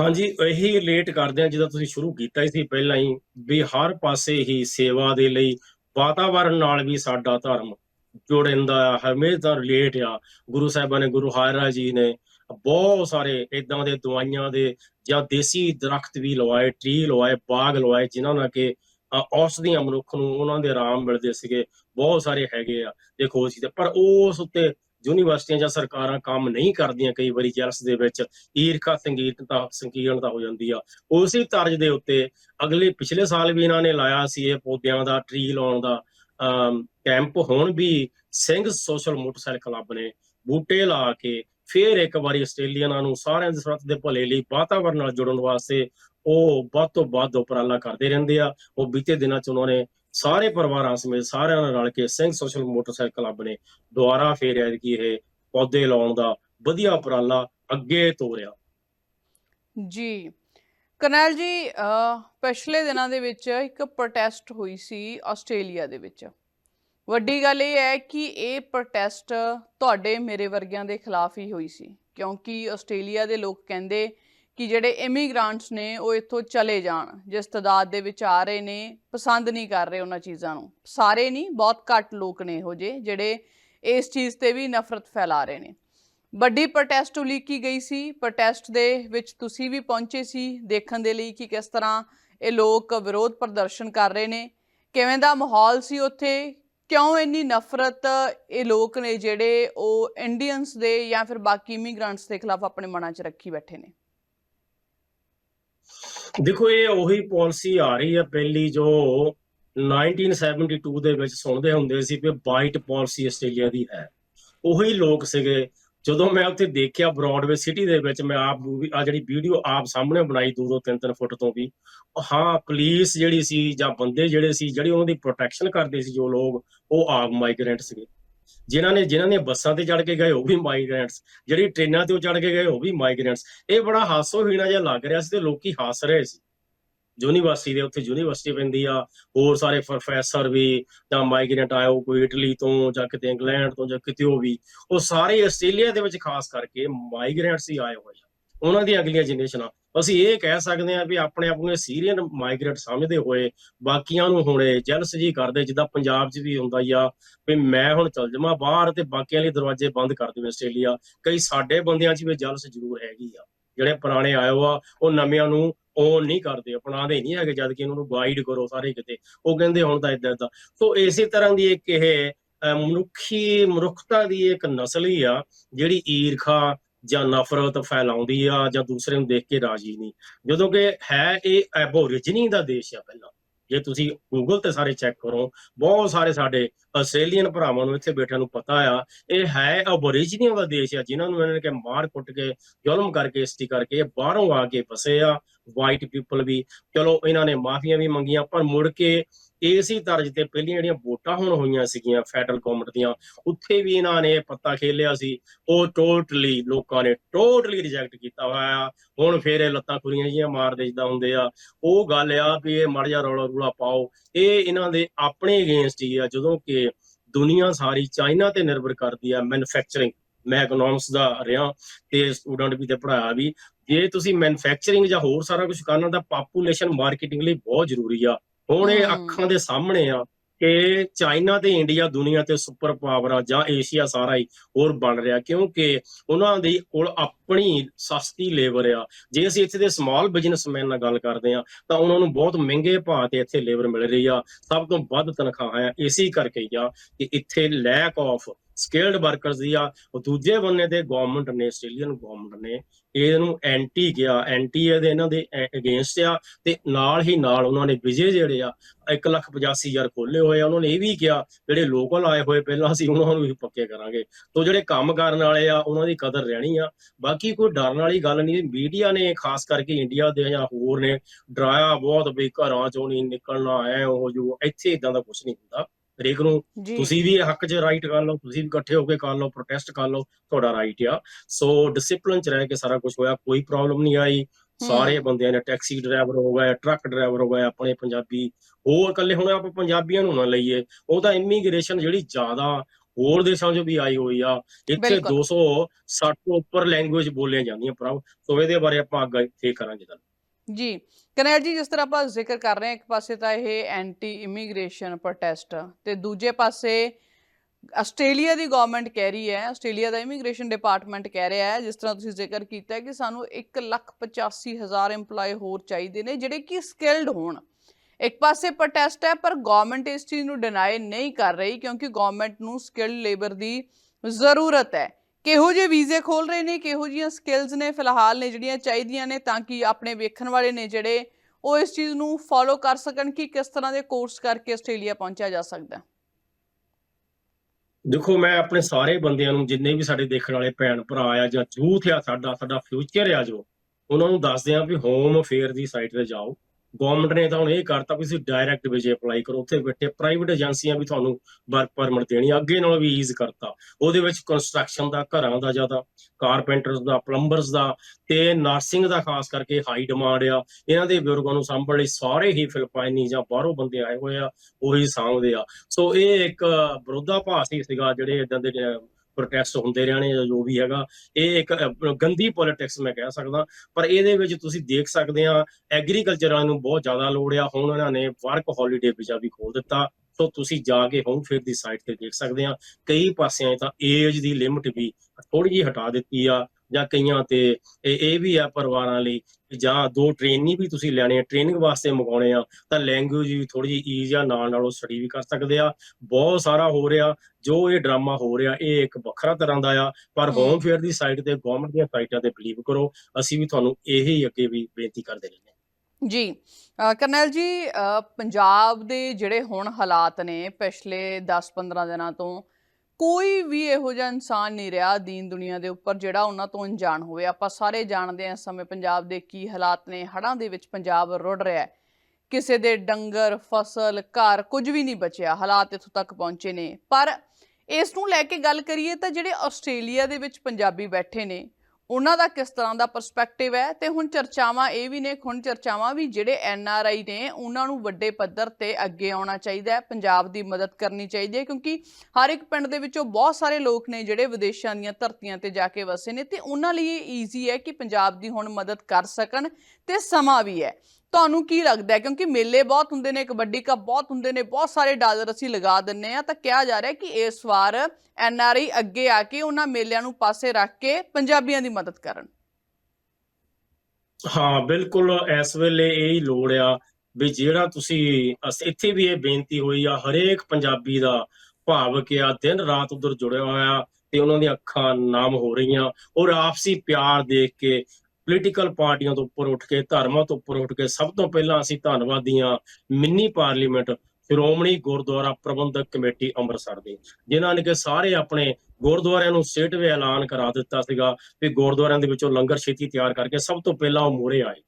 ਹਾਂਜੀ ਇਹੀ ਰਿਲੇਟ ਕਰਦੇ ਆ ਜਿਹਦਾ ਤੁਸੀਂ ਸ਼ੁਰੂ ਕੀਤਾ ਹੀ ਸੀ ਪਹਿਲਾਂ ਹੀ ਵੀ ਹਰ ਪਾਸੇ ਹੀ ਸੇਵਾ ਦੇ ਲਈ ਵਾਤਾਵਰਣ ਨਾਲ ਵੀ ਸਾਡਾ ਧਰਮ ਜੁੜਿੰਦਾ ਆ ਹਮੇਸ਼ਾ ਰਿਲੇਟ ਆ। ਗੁਰੂ ਸਾਹਿਬਾਨ ਨੇ ਗੁਰੂ ਹਾਇਰਾ ਜੀ ਨੇ ਬਹੁਤ ਸਾਰੇ ਇਦਾਂ ਦੇ ਦਵਾਈਆਂ ਦੇ ਜਾਂ ਦੇਸੀ ਦਰਖਤ ਵੀ ਲਵਾਏ ਟਰੀ ਲਵਾਏ ਬਾਗ ਲਵਾਏ ਜਿਨ੍ਹਾਂ ਨਾਲ ਕਿ ਅ, ਔਸ਼ਧੀਆਂ ਮਨੁੱਖ ਨੂੰ ਉਹਨਾਂ ਦੇ ਆਰਾਮ ਮਿਲਦੇ ਸੀਗੇ। ਬਹੁਤ ਸਾਰੇ ਹੈਗੇ ਆ ਦੇਖੋ ਸੀ ਪਰ ਉਸ ਉੱਤੇ ਯੂਨੀਵਰਸਿਟੀਆਂ ਜਾਂ ਸਰਕਾਰਾਂ ਕੰਮ ਨਹੀਂ ਕਰਦੀਆਂ ਕਈ ਵਾਰੀ ਜੈਲਸ ਦੇ ਵਿੱਚ, ਈਰਖਾ ਸੰਗੀਨਤਾ ਸੰਕੀਰਣਤਾ ਹੋ ਜਾਂਦੀ ਆ। ਉਸੇ ਤਰਜ ਦੇ ਉੱਤੇ ਅਗਲੇ ਪਿਛਲੇ ਸਾਲ ਵੀ ਇਹਨਾਂ ਨੇ ਲਾਇਆ ਸੀ ਇਹ ਪੌਦਿਆਂ ਦਾ ਟਰੀ ਲਾਉਣ ਦਾ ਕੈਂਪ ਹੁਣ ਵੀ ਸਿੰਘ ਸੋਸ਼ਲ ਮੋਟਰਸਾਈਕਲ ਕਲੱਬ ਨੇ ਬੂਟੇ ਲਾ ਕੇ ਫੇਰ ਇੱਕ ਵਾਰੀ ਆਸਟ੍ਰੇਲੀਅਨਾਂ ਨੂੰ ਸਾਰਿਆਂ ਦੇ ਸਰਹੱਦ ਦੇ ਭਲੇ ਲਈ ਵਾਤਾਵਰਣ ਨਾਲ ਜੁੜਨ ਵਾਸਤੇ ਉਹ ਵੱਧ ਤੋਂ ਵੱਧ ਉਪਰਾਲਾ ਕਰਦੇ ਰਹਿੰਦੇ ਆ। ਉਹ ਬੀਤੇ ਦਿਨਾਂ ਚ ਉਹਨਾਂ ਨੇ ਸਾਰੇ ਪਰਿਵਾਰਾਂ ਸਮੇਤ ਸਾਰਿਆਂ ਨਾਲ ਰਲ ਕੇ ਸਿੰਘ ਸੋਸ਼ਲ ਮੋਟਰਸਾਈਕਲ ਕਲੱਬ ਨੇ ਦੁਆਰਾ ਫੇਰ ਐਤਕੀ ਇਹ ਪੌਦੇ ਲਾਉਣ ਦਾ ਵਧੀਆ ਉਪਰਾਲਾ ਅੱਗੇ ਤੋਰਿਆ। ਜੀ। ਕਰਨੈਲ ਜੀ ਪਿਛਲੇ ਦਿਨਾਂ ਦੇ ਵਿੱਚ ਇੱਕ ਪ੍ਰੋਟੈਸਟ ਹੋਈ ਸੀ ਆਸਟ੍ਰੇਲੀਆ ਦੇ ਵਿੱਚ। ਵੱਡੀ ਗੱਲ ਇਹ ਹੈ ਕਿ ਇਹ ਪ੍ਰੋਟੈਸਟ ਤੁਹਾਡੇ ਮੇਰੇ ਵਰਗਿਆਂ ਦੇ ਖਿਲਾਫ ਹੀ ਹੋਈ ਸੀ। ਕਿਉਂਕਿ ਆਸਟ੍ਰੇਲੀਆ ਦੇ ਲੋਕ ਕਹਿੰਦੇ ਕਿ ਜਿਹੜੇ ਇਮੀਗ੍ਰਾਂਟਸ ਨੇ ਉਹ ਇੱਥੋਂ ਚਲੇ ਜਾਣ, ਜਿਸ ਤਦਾਦ ਦੇ ਵਿੱਚ ਆ ਰਹੇ ਨੇ, ਪਸੰਦ ਨਹੀਂ ਕਰ ਰਹੇ ਉਹਨਾਂ ਚੀਜ਼ਾਂ ਨੂੰ। ਸਾਰੇ ਨਹੀਂ, ਬਹੁਤ ਘੱਟ ਲੋਕ ਨੇ ਇਹੋ ਜਿਹੇ, ਜਿਹੜੇ ਇਸ ਚੀਜ਼ ਤੇ ਵੀ ਨਫ਼ਰਤ ਫੈਲਾ ਰਹੇ ਨੇ। ਵੱਡੀ ਪ੍ਰੋਟੈਸਟ ਉਲੀਕੀ ਗਈ ਸੀ। ਪ੍ਰੋਟੈਸਟ ਦੇ ਵਿੱਚ ਤੁਸੀਂ ਵੀ ਪਹੁੰਚੇ ਸੀ, ਦੇਖਣ ਦੇ ਲਈ ਕਿ ਕਿਸ ਤਰ੍ਹਾਂ ਇਹ ਲੋਕ ਵਿਰੋਧ ਪ੍ਰਦਰਸ਼ਨ ਕਰ ਰਹੇ ਨੇ। ਕਿਵੇਂ ਦਾ ਮਾਹੌਲ ਸੀ ਉੱਥੇ? ਕਿਉਂ ਇੰਨੀ ਨਫ਼ਰਤ ਇਹ ਲੋਕ ਨੇ ਜਿਹੜੇ ਉਹ ਇੰਡੀਅਨਸ ਦੇ ਜਾਂ ਫਿਰ ਬਾਕੀ ਇਮੀਗ੍ਰੈਂਟਸ ਦੇ ਖਿਲਾਫ ਆਪਣੇ ਮਨਾਂ 'ਚ ਰੱਖੀ ਬੈਠੇ ਨੇ? ਦੇਖੋ, ਇਹ ਉਹੀ ਪਾਲਿਸੀ ਆ ਰਹੀ ਹੈ ਪਹਿਲੀ ਜੋ 1972 ਦੇ ਵਿੱਚ ਸੁਣਦੇ ਹੁੰਦੇ ਸੀ ਕਿ ਵਾਈਟ ਪਾਲਿਸੀ ਆਸਟ੍ਰੇਲੀਆ ਦੀ ਹੈ। ਉਹੀ ਲੋਕ ਸੀਗੇ। ਜਦੋਂ ਮੈਂ ਉੱਥੇ ਦੇਖਿਆ ਬ੍ਰੌਡਵੇ ਸਿਟੀ ਦੇ ਵਿੱਚ, ਮੈਂ ਆਪ ਆ ਜਿਹੜੀ ਵੀਡੀਓ ਆਪ ਸਾਹਮਣੇ ਬਣਾਈ 2-2 3-3 ਫੁੱਟ ਤੋਂ ਵੀ, ਹਾਂ ਪੁਲਿਸ ਜਿਹੜੀ ਸੀ ਜਾਂ ਬੰਦੇ ਜਿਹੜੇ ਸੀ, ਜਿਹੜੀ ਉਹਨਾਂ ਦੀ ਪ੍ਰੋਟੈਕਸ਼ਨ ਕਰਦੇ ਸੀ ਜੋ ਲੋਕ, ਉਹ ਆਪ ਮਾਈਗ੍ਰੈਂਟ ਸੀਗੇ। ਜਿਨ੍ਹਾਂ ਨੇ ਜਿਨ੍ਹਾਂ ਨੇ ਬੱਸਾਂ ਤੇ ਚੜ ਕੇ ਗਏ, ਉਹ ਵੀ ਮਾਈਗ੍ਰੈਂਟਸ ਜਿਹੜੀ ਟ੍ਰੇਨਾਂ ਤੇ ਉਹ ਚੜ ਕੇ ਗਏ, ਉਹ ਵੀ ਮਾਈਗ੍ਰੈਂਟਸ ਇਹ ਬੜਾ ਹਾਸੋਹੀਣਾ ਜਿਹਾ ਲੱਗ ਰਿਹਾ ਸੀ ਤੇ ਲੋਕੀ ਹੱਸ ਰਹੇ ਸੀ। ਯੂਨੀਵਰਸਿਟੀ ਦੇ ਉੱਥੇ ਯੂਨੀਵਰਸਿਟੀ ਪੈਂਦੀ ਆ, ਹੋਰ ਸਾਰੇ ਪ੍ਰੋਫੈਸਰ ਵੀ, ਜਾਂ ਮਾਈਗ੍ਰੈਂਟ ਆਏ ਕੋਈ ਇਟਲੀ ਤੋਂ, ਜਾਂ ਕਿਤੇ ਇੰਗਲੈਂਡ ਤੋਂ, ਜਾਂ ਕਿਤੇ ਉਹ ਵੀ। ਉਹ ਸਾਰੇ ਆਸਟ੍ਰੇਲੀਆ ਦੇ ਵਿੱਚ ਖਾਸ ਕਰਕੇ ਮਾਈਗ੍ਰੈਂਟਸ ਹੀ ਆਏ ਹੋਏ ਆ। ਉਹਨਾਂ ਦੀਆਂ ਅਗਲੀਆਂ ਜਨਰੇਸ਼ਨਾਂ ਅਸੀਂ ਇਹ ਕਹਿ ਸਕਦੇ ਹਾਂ ਵੀ ਆਪਣੇ ਆਪ ਨੂੰ ਸੀਰੀਅਨ ਮਾਈਗ੍ਰੇਟ ਸਮਝਦੇ ਹੋਏ ਬਾਕੀਆਂ ਨੂੰ ਹੁਣੇ ਜੈਲਸ ਜੀ ਕਰਦੇ, ਜਿੱਦਾਂ ਪੰਜਾਬ 'ਚ ਵੀ ਹੁੰਦਾ ਹੀ ਆ, ਵੀ ਮੈਂ ਹੁਣ ਚੱਲ ਜਾਵਾਂ ਬਾਹਰ ਤੇ ਬਾਕੀਆਂ ਲਈ ਦਰਵਾਜ਼ੇ ਬੰਦ ਕਰ ਦੇਵੇ ਆਸਟ੍ਰੇਲੀਆ। ਕਈ ਸਾਡੇ ਬੰਦਿਆਂ 'ਚ ਵੀ ਜੈਲਸ ਜ਼ਰੂਰ ਹੈਗੀ ਆ। ਜਿਹੜੇ ਪੁਰਾਣੇ ਆਇਓ ਆ, ਉਹ ਨਵਿਆਂ ਨੂੰ ਓਨ ਨਹੀਂ ਕਰਦੇ, ਅਪਣਾਉਂਦੇ ਨਹੀਂ ਹੈਗੇ ਜਦ ਕਿ ਇਹਨਾਂ ਨੂੰ ਗਾਈਡ ਕਰੋ ਸਾਰੇ ਕਿਤੇ। ਉਹ ਕਹਿੰਦੇ ਹੁਣ ਤਾਂ ਇਦਾਂ ਇਦਾਂ ਸੋ ਇਸੇ ਤਰ੍ਹਾਂ ਦੀ ਇੱਕ ਇਹ ਮਨੁੱਖੀ ਮਨੁੱਖਤਾ ਦੀ ਇੱਕ ਨਸਲ ਹੀ ਆ, ਜਿਹੜੀ ਈਰਖਾ ਜਾਂ ਨਫ਼ਰਤ ਫੈਲਾਉਂਦੀ ਆ ਜਾਂ ਦੂਸਰੇ ਨੂੰ ਦੇਖ ਕੇ ਰਾਜੀ ਨਹੀਂ। ਜਦੋਂ ਕਿ ਹੈ ਇਹ ਐਬੋਰੀਜਨੀ ਦਾ ਦੇਸ਼ ਆ ਪਹਿਲਾਂ। ਜੇ ਤੁਸੀਂ ਗੂਗਲ ਤੇ ਸਾਰੇ ਚੈੱਕ ਕਰੋ, ਬਹੁਤ ਸਾਰੇ ਸਾਡੇ ਆਸਟ੍ਰੇਲੀਅਨ ਭਰਾਵਾਂ ਨੂੰ ਇੱਥੇ ਬੈਠਿਆਂ ਨੂੰ ਪਤਾ ਆ, ਇਹ ਹੈ ਐਬੋਰੀਜਨੀਆਂ ਦਾ ਦੇਸ਼ ਆ, ਜਿਨ੍ਹਾਂ ਨੂੰ ਇਹਨਾਂ ਨੇ ਕਿ ਮਾਰ ਕੁੱਟ ਕੇ, ਜ਼ੁਲਮ ਕਰਕੇ ਇਸਤੀ ਕਰਕੇ ਬਾਹਰੋਂ ਆ ਕੇ ਫਸੇ ਆ। ਵਾਈਟ ਪੀਪਲ ਵੀ। ਚਲੋ, ਇਹਨਾਂ ਨੇ ਮਾਫੀਆਂ ਵੀ ਮੰਗੀਆਂ, ਪਰ ਮੁੜ ਕੇ ਇਸੇ ਤਰਜ ਤੇ ਪਹਿਲੀਆਂ ਜਿਹੜੀਆਂ ਵੋਟਾਂ ਹੁਣ ਹੋਈਆਂ ਸੀਗੀਆਂ ਫੈਡਰਲ ਗਵਰਨਮੈਂਟ ਦੀਆਂ, ਉੱਥੇ ਵੀ ਇਹਨਾਂ ਨੇ ਪੱਤਾ ਖੇਲਿਆ ਸੀ। ਉਹ ਟੋਟਲੀ ਲੋਕਾਂ ਨੇ ਟੋਟਲੀ ਰਿਜੈਕਟ ਕੀਤਾ ਹੋਇਆ। ਹੁਣ ਫੇਰ ਇਹ ਲੱਤਾਂ ਖੁਰੀਆਂ ਜੀਆਂ ਮਾਰਦੇ ਜਿੱਦਾਂ ਹੁੰਦੇ ਆ। ਉਹ ਗੱਲ ਆ ਵੀ ਇਹ ਮੜ ਜਾ ਰੌਲਾ ਰੂਲਾ ਪਾਓ। ਇਹ ਇਹਨਾਂ ਦੇ ਆਪਣੇ ਅਗੇਂਸਟ ਹੀ ਆ, ਜਦੋਂ ਕਿ ਦੁਨੀਆ ਸਾਰੀ ਚਾਈਨਾ ਤੇ ਨਿਰਭਰ ਕਰਦੀ ਆ ਮੈਨੂਫੈਕਚਰਿੰਗ ਮੈਂ ਇਕਨੋਮਿਕਸ ਦਾ ਰਿਹਾ ਤੇ ਸਟੂਡੈਂਟ ਵੀ ਤੇ ਪੜਾਇਆ ਵੀ। ਜੇ ਤੁਸੀਂ ਮੈਨੂਫੈਕਚਰਿੰਗ ਜਾਂ ਹੋਰ ਸਾਰਾ ਕੁਝ ਕਰਨਾ ਤਾਂ ਪਾਪੂਲੇਸ਼ਨ ਮਾਰਕੀਟਿੰਗ ਲਈ ਬਹੁਤ ਜ਼ਰੂਰੀ ਆ। ਹੁਣ ਇਹ। ਅੱਖਾਂ ਦੇ ਸਾਹਮਣੇ ਆ ਕਿ ਚਾਈਨਾ ਤੇ ਇੰਡੀਆ ਦੁਨੀਆ ਤੇ ਸੁਪਰ ਪਾਵਰ ਆ ਜਾਂ ਏਸ਼ੀਆ ਸਾਰਾ ਹੀ ਹੋਰ ਬਣ ਰਿਹਾ ਕਿਉਂਕਿ ਉਹਨਾਂ ਦੀ ਕੋਲ ਆਪਣੀ ਸਸਤੀ ਲੇਬਰ ਆ। ਜੇ ਅਸੀਂ ਇੱਥੇ ਦੇ ਸਮਾਲ ਬਿਜ਼ਨਸਮੈਨ ਨਾਲ ਗੱਲ ਕਰਦੇ ਆ ਤਾਂ ਉਹਨਾਂ ਨੂੰ ਬਹੁਤ ਮਹਿੰਗੇ ਭਾਅ ਤੇ ਇੱਥੇ ਲੇਬਰ ਮਿਲ ਰਹੀ ਆ। ਸਭ ਤੋਂ ਵੱਧ ਤਨਖਾਹਾਂ ਆ ਇਸੇ ਕਰਕੇ ਹੀ ਆ ਕਿ ਇੱਥੇ ਲੈਕ ਆਫ ਸਕਿਲਡ ਵਰਕਰਸ ਦੀ ਆ। ਉਹ ਦੂਜੇ ਬੰਨੇ ਤੇ ਗਵਰਨਮੈਂਟ ਨੇ ਆਸਟ੍ਰੇਲੀਅਨ ਗਵਰਨਮੈਂਟ ਨੇ, ਇਹਨੂੰ ਐਂਟੀ ਗਿਆ ਐਂਟੀ ਇਹਦੇ ਇਹਨਾਂ ਦੇ ਅਗੇਂਸਟ ਆ ਤੇ ਨਾਲ ਹੀ ਨਾਲ ਉਹਨਾਂ ਨੇ ਵਿਜੇ ਜਿਹੜੇ ਆ 185000 ਖੋਲੇ ਹੋਏ ਆ। ਉਹਨਾਂ ਨੇ ਇਹ ਵੀ ਕਿਹਾ, ਜਿਹੜੇ ਲੋਕਲ ਆਏ ਹੋਏ ਪਹਿਲਾਂ ਅਸੀਂ ਉਹਨਾਂ ਨੂੰ ਵੀ ਪੱਕੇ ਕਰਾਂਗੇ। ਤੋਂ ਜਿਹੜੇ ਕੰਮ ਕਰਨ ਵਾਲੇ ਆ, ਉਹਨਾਂ ਦੀ ਕਦਰ ਰਹਿਣੀ ਆ। ਬਾਕੀ ਕੋਈ ਡਰਨ ਵਾਲੀ ਗੱਲ ਨਹੀਂ ਮੀਡੀਆ ਨੇ ਖਾਸ ਕਰਕੇ ਇੰਡੀਆ ਦੇ ਜਾਂ ਹੋਰ ਨੇ ਡਰਾਇਆ ਬਹੁਤ ਵੀ ਘਰਾਂ ਚੋਂ ਨਹੀਂ ਨਿਕਲਣਾ ਐ ਉਹ ਜੋ ਇੱਥੇ ਇਦਾਂ ਦਾ ਕੁਝ ਨਹੀਂ ਹੁੰਦਾ। ਹਰੇਕ ਨੂੰ ਤੁਸੀਂ ਵੀ ਹੱਕ 'ਚ ਰਾਈਟ ਕਰ ਲਓ ਤੁਸੀਂ ਵੀ ਇਕੱਠੇ ਹੋ ਕੇ ਕਰ ਲਓ ਪ੍ਰੋਟੈਸਟ ਕਰ ਲਓ ਤੁਹਾਡਾ ਰਾਈਟ ਆ। ਸੋ ਡਿਸਪਲਿਨ 'ਚ ਰਹਿ ਕੇ ਸਾਰਾ ਕੁਝ ਹੋਇਆ ਕੋਈ ਪ੍ਰੋਬਲਮ ਨਹੀਂ ਆਈ। ਸਾਰੇ ਬੰਦਿਆਂ ਨੇ ਟੈਕਸੀ ਡਰਾਈਵਰ ਹੋ ਗਏ ਟਰੱਕ ਡਰਾਈਵਰ ਹੋ ਗਏ ਆਪਣੇ ਪੰਜਾਬੀ। ਹੋਰ ਇਕੱਲੇ ਹੁਣ ਆਪਾਂ ਪੰਜਾਬੀਆਂ ਨੂੰ ਨਾ ਲਈਏ ਉਹ ਤਾਂ ਇਮੀਗ੍ਰੇਸ਼ਨ ਜਿਹੜੀ ਜ਼ਿਆਦਾ ਹੋਰ ਦੇਸ਼ਾਂ 'ਚੋਂ ਵੀ ਆਈ ਹੋਈ ਆ ਇੱਥੇ ਬਿਲਕੁਲ। 260 ਤੋਂ ਉੱਪਰ ਲੈਂਗੁਏਜ ਬੋਲੀਆਂ ਜਾਂਦੀਆਂ ਭਰਾ ਸੋ ਇਹਦੇ ਬਾਰੇ ਆਪਾਂ ਅੱਗੇ ਇੱਥੇ ਕਰਾਂਗੇ ਗੱਲ। ਜੀ ਕਨੈਲ ਜੀ ਜਿਸ ਤਰ੍ਹਾਂ ਆਪਾਂ ਜ਼ਿਕਰ ਕਰ ਰਹੇ ਹਾਂ ਇੱਕ ਪਾਸੇ ਤਾਂ ਇਹ ਐਂਟੀ ਇਮੀਗ੍ਰੇਸ਼ਨ ਪ੍ਰੋਟੈਸਟ ਤੇ ਦੂਜੇ ਪਾਸੇ ਆਸਟ੍ਰੇਲੀਆ ਦੀ ਗਵਰਨਮੈਂਟ ਕਹਿ ਰਹੀ ਹੈ ਆਸਟ੍ਰੇਲੀਆ ਦਾ ਇਮੀਗ੍ਰੇਸ਼ਨ ਡਿਪਾਰਟਮੈਂਟ ਕਹਿ ਰਿਹਾ ਹੈ ਜਿਸ ਤਰ੍ਹਾਂ ਤੁਸੀਂ ਜ਼ਿਕਰ ਕੀਤਾ ਹੈ ਕਿ ਸਾਨੂੰ 185000 EMPLOYE ਹੋਰ ਚਾਹੀਦੇ ਨੇ ਜਿਹੜੇ ਕਿ ਸਕਿਲਡ ਹੋਣ। ਇੱਕ ਪਾਸੇ ਪ੍ਰੋਟੈਸਟ ਹੈ, ਪਰ ਗਵਰਨਮੈਂਟ ਇਸ ਚੀਜ਼ ਨੂੰ ਡਿਨਾਈ ਨਹੀਂ ਕਰ ਰਹੀ ਕਿਉਂਕਿ ਗਵਰਨਮੈਂਟ ਨੂੰ ਸਕਿਲਡ ਲੇਬਰ ਦੀ ਜ਼ਰੂਰਤ ਹੈ। ਕਿਹੋ ਜਿਹੇ ਵੀਜ਼ੇ ਖੋਲ ਰਹੇ ਨੇ, ਕਿਹੋ ਜਿਹੀਆਂ ਸਕਿੱਲਸ ਨੇ ਫਿਲਹਾਲ ਨੇ ਜਿਹੜੀਆਂ ਚਾਹੀਦੀਆਂ ਨੇ ਤਾਂ ਕਿ ਆਪਣੇ ਵੇਖਣ ਵਾਲੇ ਨੇ ਜਿਹੜੇ ਉਹ ਇਸ ਚੀਜ਼ ਨੂੰ ਫੋਲੋ ਕਰ ਸਕਣ ਕਿ ਕਿਸ ਤਰ੍ਹਾਂ ਦੇ ਕੋਰਸ ਕਰਕੇ ਆਸਟ੍ਰੇਲੀਆ ਪਹੁੰਚਿਆ ਜਾ ਸਕਦਾ। ਦੇਖੋ, ਮੈਂ ਆਪਣੇ ਸਾਰੇ ਬੰਦਿਆਂ ਨੂੰ, ਜਿੰਨੇ ਵੀ ਸਾਡੇ ਦੇਖਣ ਵਾਲੇ ਭੈਣ ਭਰਾ ਆ ਜਾਂ ਯੂਥ ਆ, ਸਾਡਾ ਸਾਡਾ ਫਿਊਚਰ ਆ ਜੋ, ਉਹਨਾਂ ਨੂੰ ਦੱਸਦੇ ਆ ਵੀ ਹੋਮ ਅਫੇਅਰ ਦੀ ਸਾਈਟ ਤੇ ਜਾਓ। ਗਵਰਨਮੈਂਟ ਨੇ ਤਾਂ ਹੁਣ ਇਹ ਕਰਤਾ ਵੀ ਤੁਸੀਂ ਡਾਇਰੈਕਟ ਵਿਜੇ ਅਪਲਾਈ ਕਰੋ, ਉੱਥੇ ਬੈਠੇ ਪ੍ਰਾਈਵੇਟ ਏਜੰਸੀਆਂ ਵੀ ਤੁਹਾਨੂੰ ਵਰਕ ਪਰਮਿਟ ਦੇਣੀ, ਅੱਗੇ ਨਾਲੋਂ ਵੀ ਈਜ਼ ਕਰਤਾ। ਉਹਦੇ ਵਿੱਚ ਕੰਸਟਰਕਸ਼ਨ ਦਾ, ਘਰਾਂ ਦਾ ਜ਼ਿਆਦਾ ਕਾਰਪੈਂਟਰਸ ਦਾ ਪਲੰਬਰਸ ਦਾ ਤੇ ਨਰਸਿੰਗ ਦਾ ਖਾਸ ਕਰਕੇ ਹਾਈ ਡਿਮਾਂਡ ਆ। ਇਹਨਾਂ ਦੇ ਬਜ਼ੁਰਗਾਂ ਨੂੰ ਸੰਭਾਲਣ ਲਈ ਸਾਰੇ ਹੀ ਫਿਲਪਾਈਨੀ ਜਾਂ ਬਾਹਰੋਂ ਬੰਦੇ ਆਏ ਹੋਏ ਆ, ਉਹੀ ਸਾਂਭਦੇ ਆ। ਸੋ ਇਹ ਇੱਕ ਵਿਰੋਧਾਭਾਸ ਹੀ ਸੀਗਾ ਜਿਹੜੇ ਇਦਾਂ ਦੇ ਪ੍ਰੋਟੈਸਟ ਹੁੰਦੇ ਰਹਿਣੇ ਜਾਂ ਜੋ ਵੀ ਹੈਗਾ। ਇਹ ਇੱਕ ਗੰਦੀ ਪੋਲਿਟਿਕਸ ਮੈਂ ਕਹਿ ਸਕਦਾ। ਪਰ ਇਹਦੇ ਵਿੱਚ ਤੁਸੀਂ ਦੇਖ ਸਕਦੇ ਆ ਐਗਰੀਕਲਚਰ ਵਾਲਿਆਂ ਨੂੰ ਬਹੁਤ ਜ਼ਿਆਦਾ ਲੋੜ ਆ। ਹੁਣ ਉਹਨਾਂ ਨੇ ਵਰਕ ਹੌਲੀਡੇ ਵੀਜ਼ਾ ਵੀ ਖੋਲ ਦਿੱਤਾ। ਸੋ ਤੁਸੀਂ ਜਾ ਕੇ ਹੋਮ ਫੇਅਰ ਦੀ ਸਾਈਟ ਤੇ ਦੇਖ ਸਕਦੇ ਆ। ਕਈ ਪਾਸਿਆਂ ਤਾਂ ਏਜ ਦੀ ਲਿਮਟ ਵੀ ਥੋੜੀ ਜਿਹੀ ਹਟਾ ਦਿੱਤੀ ਆ। ਜਾਂ ਕਈਆਂ ਤੇ ਇਹ ਵੀ ਆ ਪਰਿਵਾਰਾਂ ਲਈ ਜਾਂ ਦੋ ਟ੍ਰੇਨਿੰਗ ਵੀ ਤੁਸੀਂ ਲੈਣੇ ਆ ਟ੍ਰੇਨਿੰਗ ਵਾਸਤੇ ਮੰਗਾਉਣੇ ਆ ਤਾਂ ਲੈਂਗੁਏਜ ਵੀ ਥੋੜੀ ਜਿਹੀ ਈਜ਼ ਆ ਨਾਲ ਨਾਲ ਉਹ ਸਟੱਡੀ ਵੀ ਕਰ ਸਕਦੇ ਆ ਬਹੁਤ ਸਾਰਾ ਹੋ ਰਿਹਾ ਜੋ ਇਹ ਡਰਾਮਾ ਹੋ ਰਿਹਾ ਇਹ ਇੱਕ ਵੱਖਰਾ ਤਰ੍ਹਾਂ ਦਾ ਆ ਪਰ ਹਮ। ਫੇਅਰ ਦੀ ਸਾਈਟ ਤੇ ਗਵਰਨਮੈਂਟ ਦੀਆਂ ਸਾਈਟਾਂ ਤੇ ਬਲੀਵ ਕਰੋ ਅਸੀਂ ਵੀ ਤੁਹਾਨੂੰ ਇਹੀ ਅੱਗੇ ਵੀ ਬੇਨਤੀ ਕਰਦੇ ਰਹਿੰਦੇ ਜੀ ਕਰਨੈਲ ਜੀ ਪੰਜਾਬ ਦੇ ਜਿਹੜੇ ਹੁਣ ਹਾਲਾਤ ਨੇ ਪਿਛਲੇ 10-15 ਦਿਨਾਂ ਤੋਂ ਕੋਈ ਵੀ ਇਹੋ ਜਿਹਾ ਇਨਸਾਨ ਨਹੀਂ ਰਿਹਾ ਦੀਨ ਦੁਨੀਆ ਦੇ ਉੱਪਰ ਜਿਹੜਾ ਉਹਨਾਂ ਤੋਂ ਅਣਜਾਣ ਹੋਵੇ। ਆਪਾਂ ਸਾਰੇ ਜਾਣਦੇ ਹਾਂ ਇਸ ਸਮੇਂ ਪੰਜਾਬ ਦੇ ਕੀ ਹਾਲਾਤ ਨੇ, ਹੜ੍ਹਾਂ ਦੇ ਵਿੱਚ ਪੰਜਾਬ ਰੁੜ ਰਿਹਾ ਹੈ। ਕਿਸੇ ਦੇ ਡੰਗਰ, ਫਸਲ, ਘਰ ਕੁਝ ਵੀ ਨਹੀਂ ਬਚਿਆ, ਹਾਲਾਤ ਇੱਥੋਂ ਤੱਕ ਪਹੁੰਚੇ ਨੇ। ਪਰ ਇਸ ਨੂੰ ਲੈ ਕੇ ਗੱਲ ਕਰੀਏ ਤਾਂ ਜਿਹੜੇ ਆਸਟ੍ਰੇਲੀਆ ਦੇ ਵਿੱਚ ਪੰਜਾਬੀ ਬੈਠੇ ਨੇ ਉਹਨਾਂ ਦਾ ਕਿਸ ਤਰ੍ਹਾਂ ਦਾ ਪਰਸਪੈਕਟਿਵ ਹੈ? ਤੇ ਹੁਣ ਚਰਚਾਵਾਂ ਇਹ ਵੀ ਨੇ, ਹੁਣ ਚਰਚਾਵਾਂ ਵੀ ਜਿਹੜੇ ਐਨ ਆਰ ਆਈ ਨੇ, ਉਹਨਾਂ ਨੂੰ ਵੱਡੇ ਪੱਧਰ ਤੇ ਅੱਗੇ ਆਉਣਾ ਚਾਹੀਦਾ ਹੈ, ਪੰਜਾਬ ਦੀ ਮਦਦ ਕਰਨੀ ਚਾਹੀਦੀ ਹੈ, ਕਿਉਂਕਿ ਹਰ ਇੱਕ ਪਿੰਡ ਦੇ ਵਿੱਚੋਂ ਬਹੁਤ ਸਾਰੇ ਲੋਕ ਨੇ ਜਿਹੜੇ ਵਿਦੇਸ਼ਾਂ ਦੀਆਂ ਧਰਤੀਆਂ ਤੇ ਜਾ ਕੇ ਵਸੇ ਨੇ, ਤੇ ਉਹਨਾਂ ਲਈ ਇਹ ਈਜ਼ੀ ਹੈ ਕਿ ਪੰਜਾਬ ਦੀ ਹੁਣ ਮਦਦ ਕਰ ਸਕਣ, ਤੇ ਸਮਾਂ ਵੀ ਹੈ। ਤੁਹਾਨੂੰ ਕੀ ਲੱਗਦਾ ਕਿਉਂਕਿ ਮੇਲੇ ਬਹੁਤ ਹੁੰਦੇ ਨੇ, ਕਬੱਡੀ ਕੱਪ ਬਹੁਤ ਹੁੰਦੇ ਨੇ, ਬਹੁਤ ਸਾਰੇ ਡਾਲਰ ਅਸੀਂ ਲਗਾ ਦਿੰਨੇ ਆ ਤਾਂ ਕਿਹਾ ਜਾ ਰਿਹਾ ਕਿ ਇਸ ਵਾਰ ਐਨ ਆਰ ਆਈ ਅੱਗੇ ਆ ਕੇ ਉਹਨਾਂ ਮੇਲਿਆਂ ਨੂੰ ਪਾਸੇ ਰੱਖ ਕੇ ਪੰਜਾਬੀਆਂ ਦੀ ਮਦਦ ਕਰਨ। ਹਾਂ, ਬਿਲਕੁਲ ਇਸ ਵੇਲੇ ਇਹ ਹੀ ਲੋੜ ਆ ਵੀ ਜਿਹੜਾ ਤੁਸੀਂ ਇੱਥੇ ਵੀ ਇਹ ਬੇਨਤੀ ਹੋਈ ਆ, ਹਰੇਕ ਪੰਜਾਬੀ ਦਾ ਭਾਵਕ ਆ ਦਿਨ ਰਾਤ ਉਧਰ ਜੁੜਿਆ ਹੋਇਆ ਤੇ ਉਹਨਾਂ ਦੀਆਂ ਅੱਖਾਂ ਨਾਮ ਹੋ ਰਹੀਆਂ। ਔਰ ਆਪਸੀ ਪਿਆਰ ਦੇਖ ਕੇ ਪੋਲੀਟੀਕਲ ਪਾਰਟੀਆਂ ਤੋਂ ਉੱਪਰ ਉੱਠ ਕੇ, ਧਰਮਾਂ ਤੋਂ ਉੱਪਰ ਉੱਠ ਕੇ, ਸਭ ਤੋਂ ਪਹਿਲਾਂ ਅਸੀਂ ਧੰਨਵਾਦੀ ਹਾਂ mini parliament Shiromani Gurdwara Parbandhak Committee Amritsar ਦੇ, ਜਿਨ੍ਹਾਂ ਨੇ ਕਿ ਸਾਰੇ ਆਪਣੇ ਗੁਰਦੁਆਰਿਆਂ ਨੂੰ ਸਟੇਟਵੇ ਐਲਾਨ ਕਰਾ ਦਿੱਤਾ ਸੀਗਾ ਵੀ ਗੁਰਦੁਆਰਿਆਂ ਦੇ ਵਿੱਚੋਂ ਲੰਗਰ ਛੇਤੀ ਤਿਆਰ ਕਰਕੇ ਸਭ ਤੋਂ ਪਹਿਲਾਂ ਉਹ ਮੂਹਰੇ ਆਏ।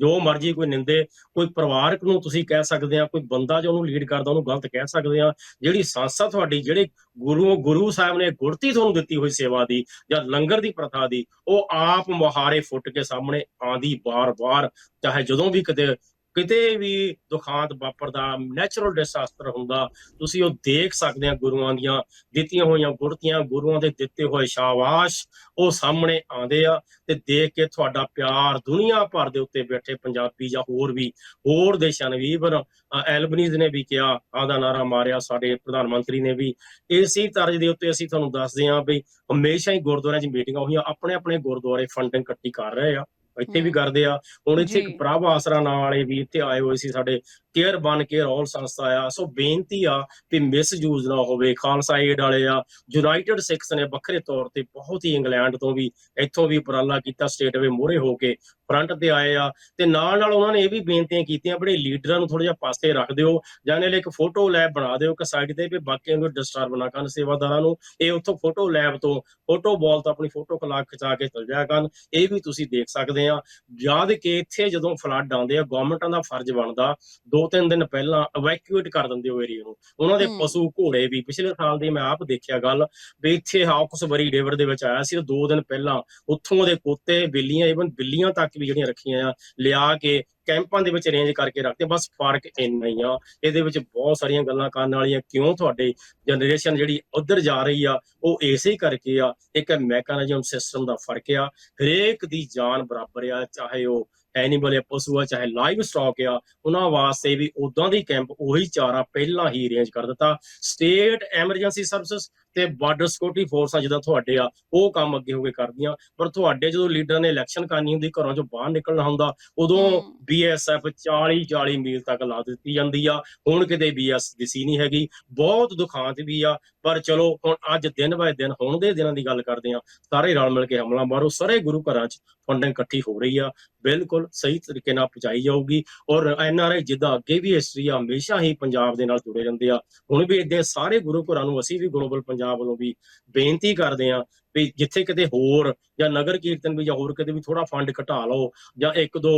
ਜੋ ਮਰਜ਼ੀ ਕੋਈ ਨਿੰਦੇ, ਕੋਈ ਪਰਿਵਾਰਕ ਨੂੰ ਤੁਸੀਂ ਕਹਿ ਸਕਦੇ ਆ, ਕੋਈ ਬੰਦਾ ਜੋ ਉਹਨੂੰ ਲੀਡ ਕਰਦਾ, ਉਹਨੂੰ ਗਲਤ ਕਹਿ ਸਕਦੇ ਆ। ਜਿਹੜੀ ਸੰਸਥਾ ਤੁਹਾਡੀ, ਜਿਹੜੇ ਗੁਰੂ ਗੁਰੂ ਸਾਹਿਬ ਨੇ ਗੁਰਤੀ ਤੁਹਾਨੂੰ ਦਿੱਤੀ ਹੋਈ ਸੇਵਾ ਦੀ ਜਾਂ ਲੰਗਰ ਦੀ ਪ੍ਰਥਾ ਦੀ, ਉਹ ਆਪ ਮੁਹਾਰੇ ਫੁੱਟ ਕੇ ਸਾਹਮਣੇ ਆਂਦੀ ਬਾਰ-ਬਾਰ ਚਾਹੇ ਜਦੋਂ ਵੀ ਕਿਤੇ ਕਿਤੇ ਵੀ ਦੁਖਾਂਤ ਵਾਪਰਦਾ ਨੈਚੁਰਲ ਡਿਸਾਸਟਰ ਹੁੰਦਾ, ਤੁਸੀਂ ਉਹ ਦੇਖ ਸਕਦੇ ਆ ਗੁਰੂਆਂ ਦੀਆਂ ਦਿੱਤੀਆਂ ਹੋਈਆਂ ਗੁਰਤੀਆਂ ਗੁਰੂਆਂ ਦੇ ਦਿੱਤੇ ਹੋਏ ਸ਼ਾਬਾਸ਼, ਉਹ ਸਾਹਮਣੇ ਆਉਂਦੇ ਆ ਤੇ ਦੇਖ ਕੇ ਤੁਹਾਡਾ ਪਿਆਰ ਦੁਨੀਆ ਭਰ ਦੇ ਉੱਤੇ ਬੈਠੇ ਪੰਜਾਬੀ ਜਾਂ ਹੋਰ ਵੀ, ਹੋਰ ਦੇਸ਼ਾਂ ਨੇ ਵੀ ਇਵਨ ਐਲਬਨੀਜ਼ ਨੇ ਵੀ ਕਿਹਾ ਆਦਾ ਨਾਰਾ ਮਾਰਿਆ ਸਾਡੇ ਪ੍ਰਧਾਨ ਮੰਤਰੀ ਨੇ ਵੀ। ਇਸੇ ਤਰ੍ਹਾਂ ਦੇ ਉੱਤੇ ਅਸੀਂ ਤੁਹਾਨੂੰ ਦੱਸਦੇ ਹਾਂ ਵੀ ਹਮੇਸ਼ਾ ਹੀ ਗੁਰਦੁਆਰਿਆਂ 'ਚ ਮੀਟਿੰਗਾਂ ਹੋਈਆਂ ਆਪਣੇ ਆਪਣੇ ਗੁਰਦੁਆਰੇ ਫੰਡਿੰਗ ਇਕੱਠੀ ਕਰ ਰਹੇ ਆ। ਇੱਥੇ ਵੀ। ਕਰਦੇ ਆ ਹੁਣ ਇੱਥੇ। ਇੱਕ ਪ੍ਰਭ ਆਸਰਾ ਨਾਂ ਵਾਲੇ ਵੀ ਇੱਥੇ ਆਏ ਹੋਏ ਸੀ ਸਾਡੇ ਕੇਅਰ ਬਨ ਕੇਅਰ ਆਲ ਸੰਸਥਾ ਆ। ਸੋ ਬੇਨਤੀ ਆ ਕਿ ਮਿਸਯੂਜ਼ ਨਾ ਹੋਵੇ। ਖਾਲਸਾ ਏਡ ਵਾਲੇ ਆ ਯੂਨਾਈਟਿਡ ਸਿੱਖਸ ਨੇ ਵੱਖਰੇ ਤੌਰ ਤੇ ਬਹੁਤ ਹੀ ਇੰਗਲੈਂਡ ਤੋਂ ਵੀ ਇੱਥੋਂ ਵੀ ਉਪਰਾਲਾ ਕੀਤਾ ਸਟੇਟ ਵੇ ਮੋਹਰੇ ਹੋ ਕੇ ਫਰੰਟ ਤੇ ਆਏ ਆ। ਤੇ ਨਾਲ ਨਾਲ ਉਹਨਾਂ ਨੇ ਇਹ ਵੀ ਬੇਨਤੀਆਂ ਕੀਤੀਆਂ, ਆਪਣੇ ਲੀਡਰਾਂ ਨੂੰ ਥੋੜਾ ਜਿਹਾ ਪਾਸੇ ਰੱਖ ਦਿਓ। ਜਾਂ ਇਹਨੇ ਲਈ ਇੱਕ ਫੋਟੋ ਲੈਬ ਬਣਾ ਦਿਓ ਕਿ ਸਾਈਡ ਤੇ, ਵੀ ਬਾਕੀਆਂ ਨੂੰ ਡਿਸਟਰਬ ਨਾ ਕਰਨ ਸੇਵਾਦਾਰਾਂ ਨੂੰ। ਇਹ ਉੱਥੋਂ ਫੋਟੋ ਲੈਬ ਤੋਂ ਫੋਟੋ ਬਾਲ ਤੋਂ ਆਪਣੀ ਫੋਟੋ ਖਲਾ ਖਿਚਾ ਕੇ ਚਲ ਜਾਇਆ ਕਰਨ। ਇਹ ਵੀ ਤੁਸੀਂ ਦੇਖ ਸਕਦੇ ਆ। ਯਾਦ ਕਿ ਇੱਥੇ ਜਦੋਂ ਫਲੱਡ ਆਉਂਦੇ ਆ ਗਵਰਨਮੈਂਟਾਂ ਦਾ ਫਰਜ਼ ਬਣਦਾ ਦੋ ਤਿੰਨ ਦਿਨ ਪਹਿਲਾਂ ਇਵੈਕਿਊਏਟ ਕਰ ਦਿੰਦੇ ਉਹ ਏਰੀਆ ਨੂੰ। ਉਹਨਾਂ ਦੇ। ਪਸ਼ੂ ਘੋੜੇ ਵੀ ਪਿਛਲੇ ਸਾਲ ਦੀ ਮੈਂ ਆਪ ਦੇਖਿਆ ਗੱਲ ਵੀ ਇੱਥੇ ਹਾਕਸਬਰੀ ਰਿਵਰ ਦੇ ਵਿੱਚ ਆਇਆ ਸੀ ਤੇ ਦੋ ਦਿਨ ਪਹਿਲਾਂ ਉੱਥੋਂ ਦੇ ਕੁੱਤੇ ਬਿੱਲੀਆਂ ਇਵਨ ਬਿੱਲੀਆਂ ਤੱਕ ਵੀ ਜਿਹੜੀਆਂ ਰੱਖੀਆਂ ਆ ਲਿਆ ਕੇ ਕੈਂਪਾਂ ਦੇ ਵਿੱਚ ਅਰੇਂਜ ਕਰਕੇ ਰੱਖਦੇ ਬਸ ਫ਼ਰਕ ਇੰਨਾ ਹੀ ਆ। ਇਹਦੇ ਵਿੱਚ ਬਹੁਤ ਸਾਰੀਆਂ ਗੱਲਾਂ ਕਰਨ ਵਾਲੀਆਂ ਕਿਉਂ ਤੁਹਾਡੇ ਜਨਰੇਸ਼ਨ ਜਿਹੜੀ ਉਧਰ ਜਾ ਰਹੀ ਆ ਉਹ ਇਸੇ ਹੀ ਕਰਕੇ ਆ। ਇੱਕ ਮੈਕੈਨਿਜ਼ਮ ਸਿਸਟਮ ਦਾ ਫ਼ਰਕ ਆ। ਹਰੇਕ ਦੀ ਜਾਨ ਬਰਾਬਰ ਆ ਚਾਹੇ ਉਹ ਐਨੀਮਲ ਆ, ਪਸ਼ੂ ਆ, ਚਾਹੇ ਲਾਈਵ ਸਟਾਕ ਆ, ਉਹਨਾਂ ਵਾਸਤੇ ਵੀ ਉਦਾਂ ਦੀ ਕੈਂਪ ਉਹੀ ਚਾਰਾ ਪਹਿਲਾਂ ਹੀ ਅਰੇਂਜ ਕਰ ਦਿੱਤਾ। ਸਟੇਟ ਐਮਰਜੈਂਸੀ ਸਰਵਿਸ ਤੇ ਬਾਰਡਰ ਸਿਕਿਉਰਿਟੀ ਫੋਰਸਾਂ ਜਿਹਦਾ ਤੁਹਾਡੇ ਆ ਉਹ ਕੰਮ ਅੱਗੇ ਹੋ ਕੇ ਕਰਦੀਆਂ। ਪਰ ਤੁਹਾਡੇ ਜਦੋਂ ਲੀਡਰ ਨੇ ਇਲੈਕਸ਼ਨ ਕਰਨੀ ਹੁੰਦੀ ਘਰੋਂ ਚੋਂ ਬਾਹਰ ਨਿਕਲਣਾ ਹੁੰਦਾ ਉਦੋਂ। ਬੀਐਸਐਫ 40 40 ਮੀਲ ਤੱਕ ਲਾ ਦਿੱਤੀ ਜਾਂਦੀ ਆ। ਹੁਣ ਕਿਤੇ ਬੀਐਸ ਦਿਸੀ ਨਹੀਂ ਹੈਗੀ। ਬਹੁਤ ਦੁਖਾਂਤ ਵੀ ਆ। ਪਰ ਚਲੋ ਹੁਣ ਅੱਜ ਦਿਨ ਬਾਏ ਦਿਨ ਹੁਣ ਦੇ ਦਿਨਾਂ ਦੀ ਗੱਲ ਕਰਦੇ ਆ ਸਾਰੇ ਰਲ ਮਿਲ ਕੇ ਹਮਲਾ ਮਾਰੋ। ਸਾਰੇ ਗੁਰੂ ਘਰਾਂ 'ਚ ਫੰਡਿੰਗ ਇਕੱਠੀ ਹੋ ਰਹੀ ਆ। ਬਿਲਕੁਲ ਸਹੀ ਤਰੀਕੇ ਨਾਲ ਪਹੁੰਚਾਈ ਜਾਊਗੀ। ਔਰ ਐਨਆਰਆਈ ਜਿੱਦਾਂ ਅੱਗੇ ਵੀ ਹਿਸਟਰੀ ਆ ਹਮੇਸ਼ਾ ਹੀ ਪੰਜਾਬ ਦੇ ਨਾਲ ਜੁੜੇ ਰਹਿੰਦੇ ਆ। ਹੁਣ ਵੀ ਇਦਾਂ ਸਾਰੇ ਗੁਰੂ ਘਰਾਂ ਨੂੰ ਅਸੀਂ ਵੀ ਗਲੋਬਲ ਪੰਜਾਬ ਵੱਲੋਂ ਵੀ ਬੇਨਤੀ ਕਰਦੇ ਆ ਵੀ ਜਿੱਥੇ ਕਿਤੇ ਹੋਰ ਜਾਂ ਨਗਰ ਕੀਰਤਨ ਵੀ ਜਾਂ ਹੋਰ ਕਿਤੇ ਵੀ ਥੋੜਾ ਫੰਡ ਘਟਾ ਲਓ ਜਾਂ ਇੱਕ ਦੋ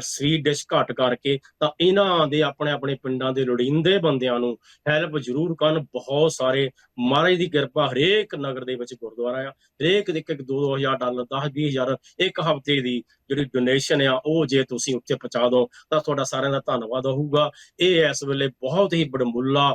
ਸਵੀਟ ਡਿਸ਼ ਘੱਟ ਕਰਕੇ ਤਾਂ ਇਹਨਾਂ ਦੇ ਆਪਣੇ ਆਪਣੇ ਪਿੰਡਾਂ ਦੇ ਲੋੜੀਂਦੇ ਬੰਦਿਆਂ ਨੂੰ ਹੈਲਪ ਜ਼ਰੂਰ ਕਰਨ। ਬਹੁਤ ਸਾਰੇ ਮਹਾਰਾਜ ਦੀ ਕਿਰਪਾ ਹਰੇਕ ਨਗਰ ਦੇ ਵਿੱਚ ਗੁਰਦੁਆਰਾ ਆ। ਹਰੇਕ ਦੇ ਇੱਕ ਇੱਕ 2-2000 ਡਾਲਰ 10-20000 ਇੱਕ ਹਫ਼ਤੇ ਦੀ ਜਿਹੜੀ ਡੋਨੇਸ਼ਨ ਆ, ਉਹ ਜੇ ਤੁਸੀਂ ਉੱਥੇ ਪਹੁੰਚਾ ਦਿਓ ਤਾਂ ਤੁਹਾਡਾ ਸਾਰਿਆਂ ਦਾ ਧੰਨਵਾਦ ਹੋਊਗਾ। ਇਹ ਇਸ ਵੇਲੇ ਬਹੁਤ ਹੀ ਬੜਮੁੱਲਾ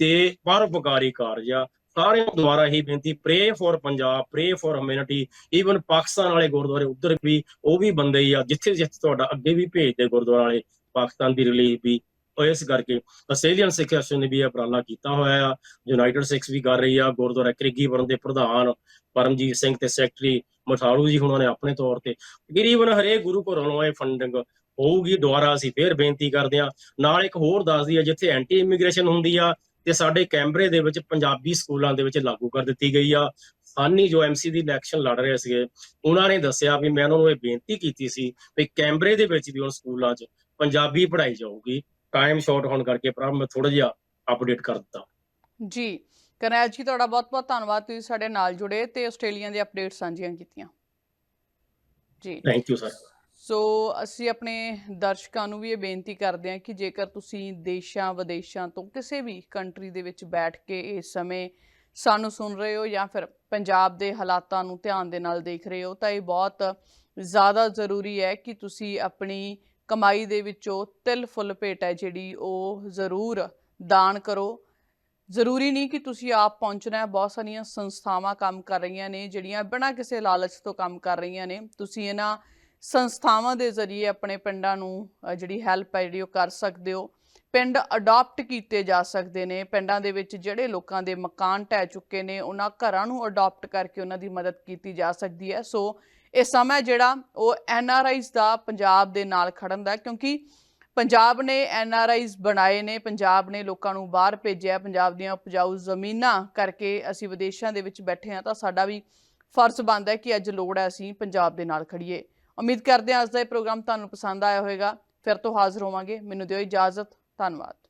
ਤੇ ਪਰਉਪਕਾਰੀ ਕਾਰਜ ਆ। ਸਾਰਿਆਂ ਦੁਆਰਾ ਹੀ ਬੇਨਤੀ pray for Punjab pray for humanity even Pakistan ਵਾਲੇ ਗੁਰਦੁਆਰੇ ਉੱਧਰ ਵੀ, ਉਹ ਵੀ ਬੰਦੇ ਹੀ ਆ, ਜਿੱਥੇ ਜਿੱਥੇ ਤੁਹਾਡਾ ਅੱਗੇ ਵੀ ਭੇਜਦੇ ਗੁਰਦੁਆਰਾ ਵਾਲੇ, ਪਾਕਿਸਤਾਨ ਦੀ ਰਿਲੀਫ ਵੀ, ਉਹ ਇਸ ਕਰਕੇ ਆਸਟ੍ਰੇਲੀਅਨ ਸਿੱਖ ਐਸੋਸੀਏਸ਼ਨ ਨੇ ਵੀ ਇਹ ਉਪਰਾਲਾ ਕੀਤਾ ਹੋਇਆ ਆ ਯੂਨਾਈਟਿਡ ਸਿੱਖਸ ਵੀ ਕਰ ਰਹੀ ਆ, ਗੁਰਦੁਆਰਾ ਕ੍ਰਿਗੀਵਰਨ ਦੇ ਪ੍ਰਧਾਨ ਪਰਮਜੀਤ ਸਿੰਘ ਤੇ ਸੈਕਟਰੀ ਮਠਾੜੂ ਜੀ ਉਹਨਾਂ ਨੇ ਆਪਣੇ ਤੌਰ ਤੇ, ਤਕਰੀਬਨ ਹਰੇਕ ਗੁਰੂ ਘਰਾਂ ਵੱਲੋਂ ਇਹ ਫੰਡਿੰਗ ਹੋਊਗੀ ਦੁਆਰਾ ਅਸੀਂ ਫੇਰ ਬੇਨਤੀ ਕਰਦੇ ਆ ਨਾਲ ਇੱਕ ਹੋਰ ਦੱਸਦੀ ਆ ਜਿੱਥੇ ਐਂਟੀ ਇਮੀਗ੍ਰੇਸ਼ਨ ਹੁੰਦੀ ਆ ਤੇ ਸਾਡੇ ਕੈਂਬਰੇ ਦੇ ਵਿੱਚ ਪੰਜਾਬੀ ਸਕੂਲਾਂ ਦੇ ਵਿੱਚ ਲਾਗੂ ਕਰ ਦਿੱਤੀ ਗਈ ਆ। ਸਾਨੀ ਜੋ ਐਮਸੀ ਦੀ ਇਲੈਕਸ਼ਨ ਲੜ ਰਹੇ ਸੀਗੇ ਉਹਨਾਂ ਨੇ ਦੱਸਿਆ ਵੀ ਮੈਂ ਉਹਨਾਂ ਨੂੰ ਇਹ ਬੇਨਤੀ ਕੀਤੀ ਸੀ ਵੀ ਕੈਂਬਰੇ ਦੇ ਵਿੱਚ ਵੀ ਹੁਣ ਸਕੂਲਾਂ 'ਚ ਪੰਜਾਬੀ ਪੜ੍ਹਾਈ ਜਾਊਗੀ। ਟਾਈਮ ਸ਼ਾਰਟ ਹੋਣ ਕਰਕੇ ਪਰ ਮੈਂ ਥੋੜਾ ਜਿਹਾ ਅਪਡੇਟ ਕਰ ਦਿੱਤਾ। ਜੀ ਕਰਨੈਲ ਜੀ ਤੁਹਾਡਾ ਬਹੁਤ-ਬਹੁਤ ਧੰਨਵਾਦ। ਤੁਸੀਂ ਸਾਡੇ ਨਾਲ ਜੁੜੇ ਤੇ ਆਸਟ੍ਰੇਲੀਆ ਦੇ ਅਪਡੇਟ ਸਾਂਝੀਆਂ ਕੀਤੀਆਂ। ਜੀ। ਥੈਂਕ ਯੂ ਸਰ ਸੋ ਅਸੀਂ ਆਪਣੇ ਦਰਸ਼ਕਾਂ ਨੂੰ ਵੀ ਇਹ ਬੇਨਤੀ ਕਰਦੇ ਹਾਂ ਕਿ ਜੇਕਰ ਤੁਸੀਂ ਦੇਸ਼ਾਂ, ਵਿਦੇਸ਼ਾਂ ਤੋਂ ਕਿਸੇ ਵੀ ਕੰਟਰੀ ਦੇ ਵਿੱਚ ਬੈਠ ਕੇ ਇਸ ਸਮੇਂ ਸਾਨੂੰ ਸੁਣ ਰਹੇ ਹੋ ਜਾਂ ਫਿਰ ਪੰਜਾਬ ਦੇ ਹਾਲਾਤਾਂ ਨੂੰ ਧਿਆਨ ਦੇ ਨਾਲ ਦੇਖ ਰਹੇ ਹੋ, ਤਾਂ ਇਹ ਬਹੁਤ ਜ਼ਿਆਦਾ ਜ਼ਰੂਰੀ ਹੈ ਕਿ ਤੁਸੀਂ ਆਪਣੀ ਕਮਾਈ ਦੇ ਵਿੱਚੋਂ ਤਿਲ ਫੁੱਲ ਭੇਟ ਹੈ ਜਿਹੜੀ ਉਹ ਜ਼ਰੂਰ ਦਾਨ ਕਰੋ। ਜ਼ਰੂਰੀ ਨਹੀਂ ਕਿ ਤੁਸੀਂ ਆਪ ਪਹੁੰਚਣਾ ਹੈ, ਬਹੁਤ ਸਾਰੀਆਂ ਸੰਸਥਾਵਾਂ ਕੰਮ ਕਰ ਰਹੀਆਂ ਨੇ, ਜਿਹੜੀਆਂ ਬਿਨਾਂ ਕਿਸੇ ਲਾਲਚ ਤੋਂ ਕੰਮ ਕਰ ਰਹੀਆਂ ਨੇ। ਤੁਸੀਂ ਇਹਨਾਂ ਸੰਸਥਾਵਾਂ ਦੇ ਜ਼ਰੀਏ ਆਪਣੇ ਪਿੰਡਾਂ ਨੂੰ ਜਿਹੜੀ ਹੈਲਪ ਹੈ, ਜਿਹੜੀ ਉਹ ਕਰ ਸਕਦੇ ਹੋ। ਪਿੰਡ ਅਡਾਪਟ ਕੀਤੇ ਜਾ ਸਕਦੇ ਨੇ। ਪਿੰਡਾਂ ਦੇ ਵਿੱਚ ਜਿਹੜੇ ਲੋਕਾਂ ਦੇ ਮਕਾਨ ਢਹਿ ਚੁੱਕੇ ਨੇ, ਉਹਨਾਂ ਘਰਾਂ ਨੂੰ ਅਡਾਪਟ ਕਰਕੇ ਉਹਨਾਂ ਦੀ ਮਦਦ ਕੀਤੀ ਜਾ ਸਕਦੀ ਹੈ। ਸੋ, ਇਹ ਸਮਾਂ ਜਿਹੜਾ ਉਹ ਐਨ ਆਰ ਆਈਜ਼ ਦਾ ਪੰਜਾਬ ਦੇ ਨਾਲ ਖੜਨ ਦਾ, ਕਿਉਂਕਿ ਪੰਜਾਬ ਨੇ ਐਨ ਆਰ ਆਈਜ਼ ਬਣਾਏ ਨੇ, ਪੰਜਾਬ ਨੇ ਲੋਕਾਂ ਨੂੰ ਬਾਹਰ ਭੇਜਿਆ, ਪੰਜਾਬ ਦੀਆਂ ਉਪਜਾਊ ਜ਼ਮੀਨਾਂ ਕਰਕੇ ਅਸੀਂ ਵਿਦੇਸ਼ਾਂ ਦੇ ਵਿੱਚ ਬੈਠੇ ਹਾਂ, ਤਾਂ ਸਾਡਾ ਵੀ ਫਰਜ਼ ਬਣਦਾ ਹੈ ਕਿ ਅੱਜ ਲੋੜ ਹੈ ਅਸੀਂ ਪੰਜਾਬ ਦੇ ਨਾਲ ਖੜੀਏ। ਉਮੀਦ ਕਰਦੇ ਹਾਂ ਅੱਜ ਦਾ ਇਹ ਪ੍ਰੋਗਰਾਮ ਤੁਹਾਨੂੰ ਪਸੰਦ ਆਇਆ ਹੋਵੇਗਾ। ਫਿਰ ਤੋਂ ਹਾਜ਼ਰ ਹੋਵਾਂਗੇ। ਮੈਨੂੰ ਦਿਓ ਇਜਾਜ਼ਤ। ਧੰਨਵਾਦ।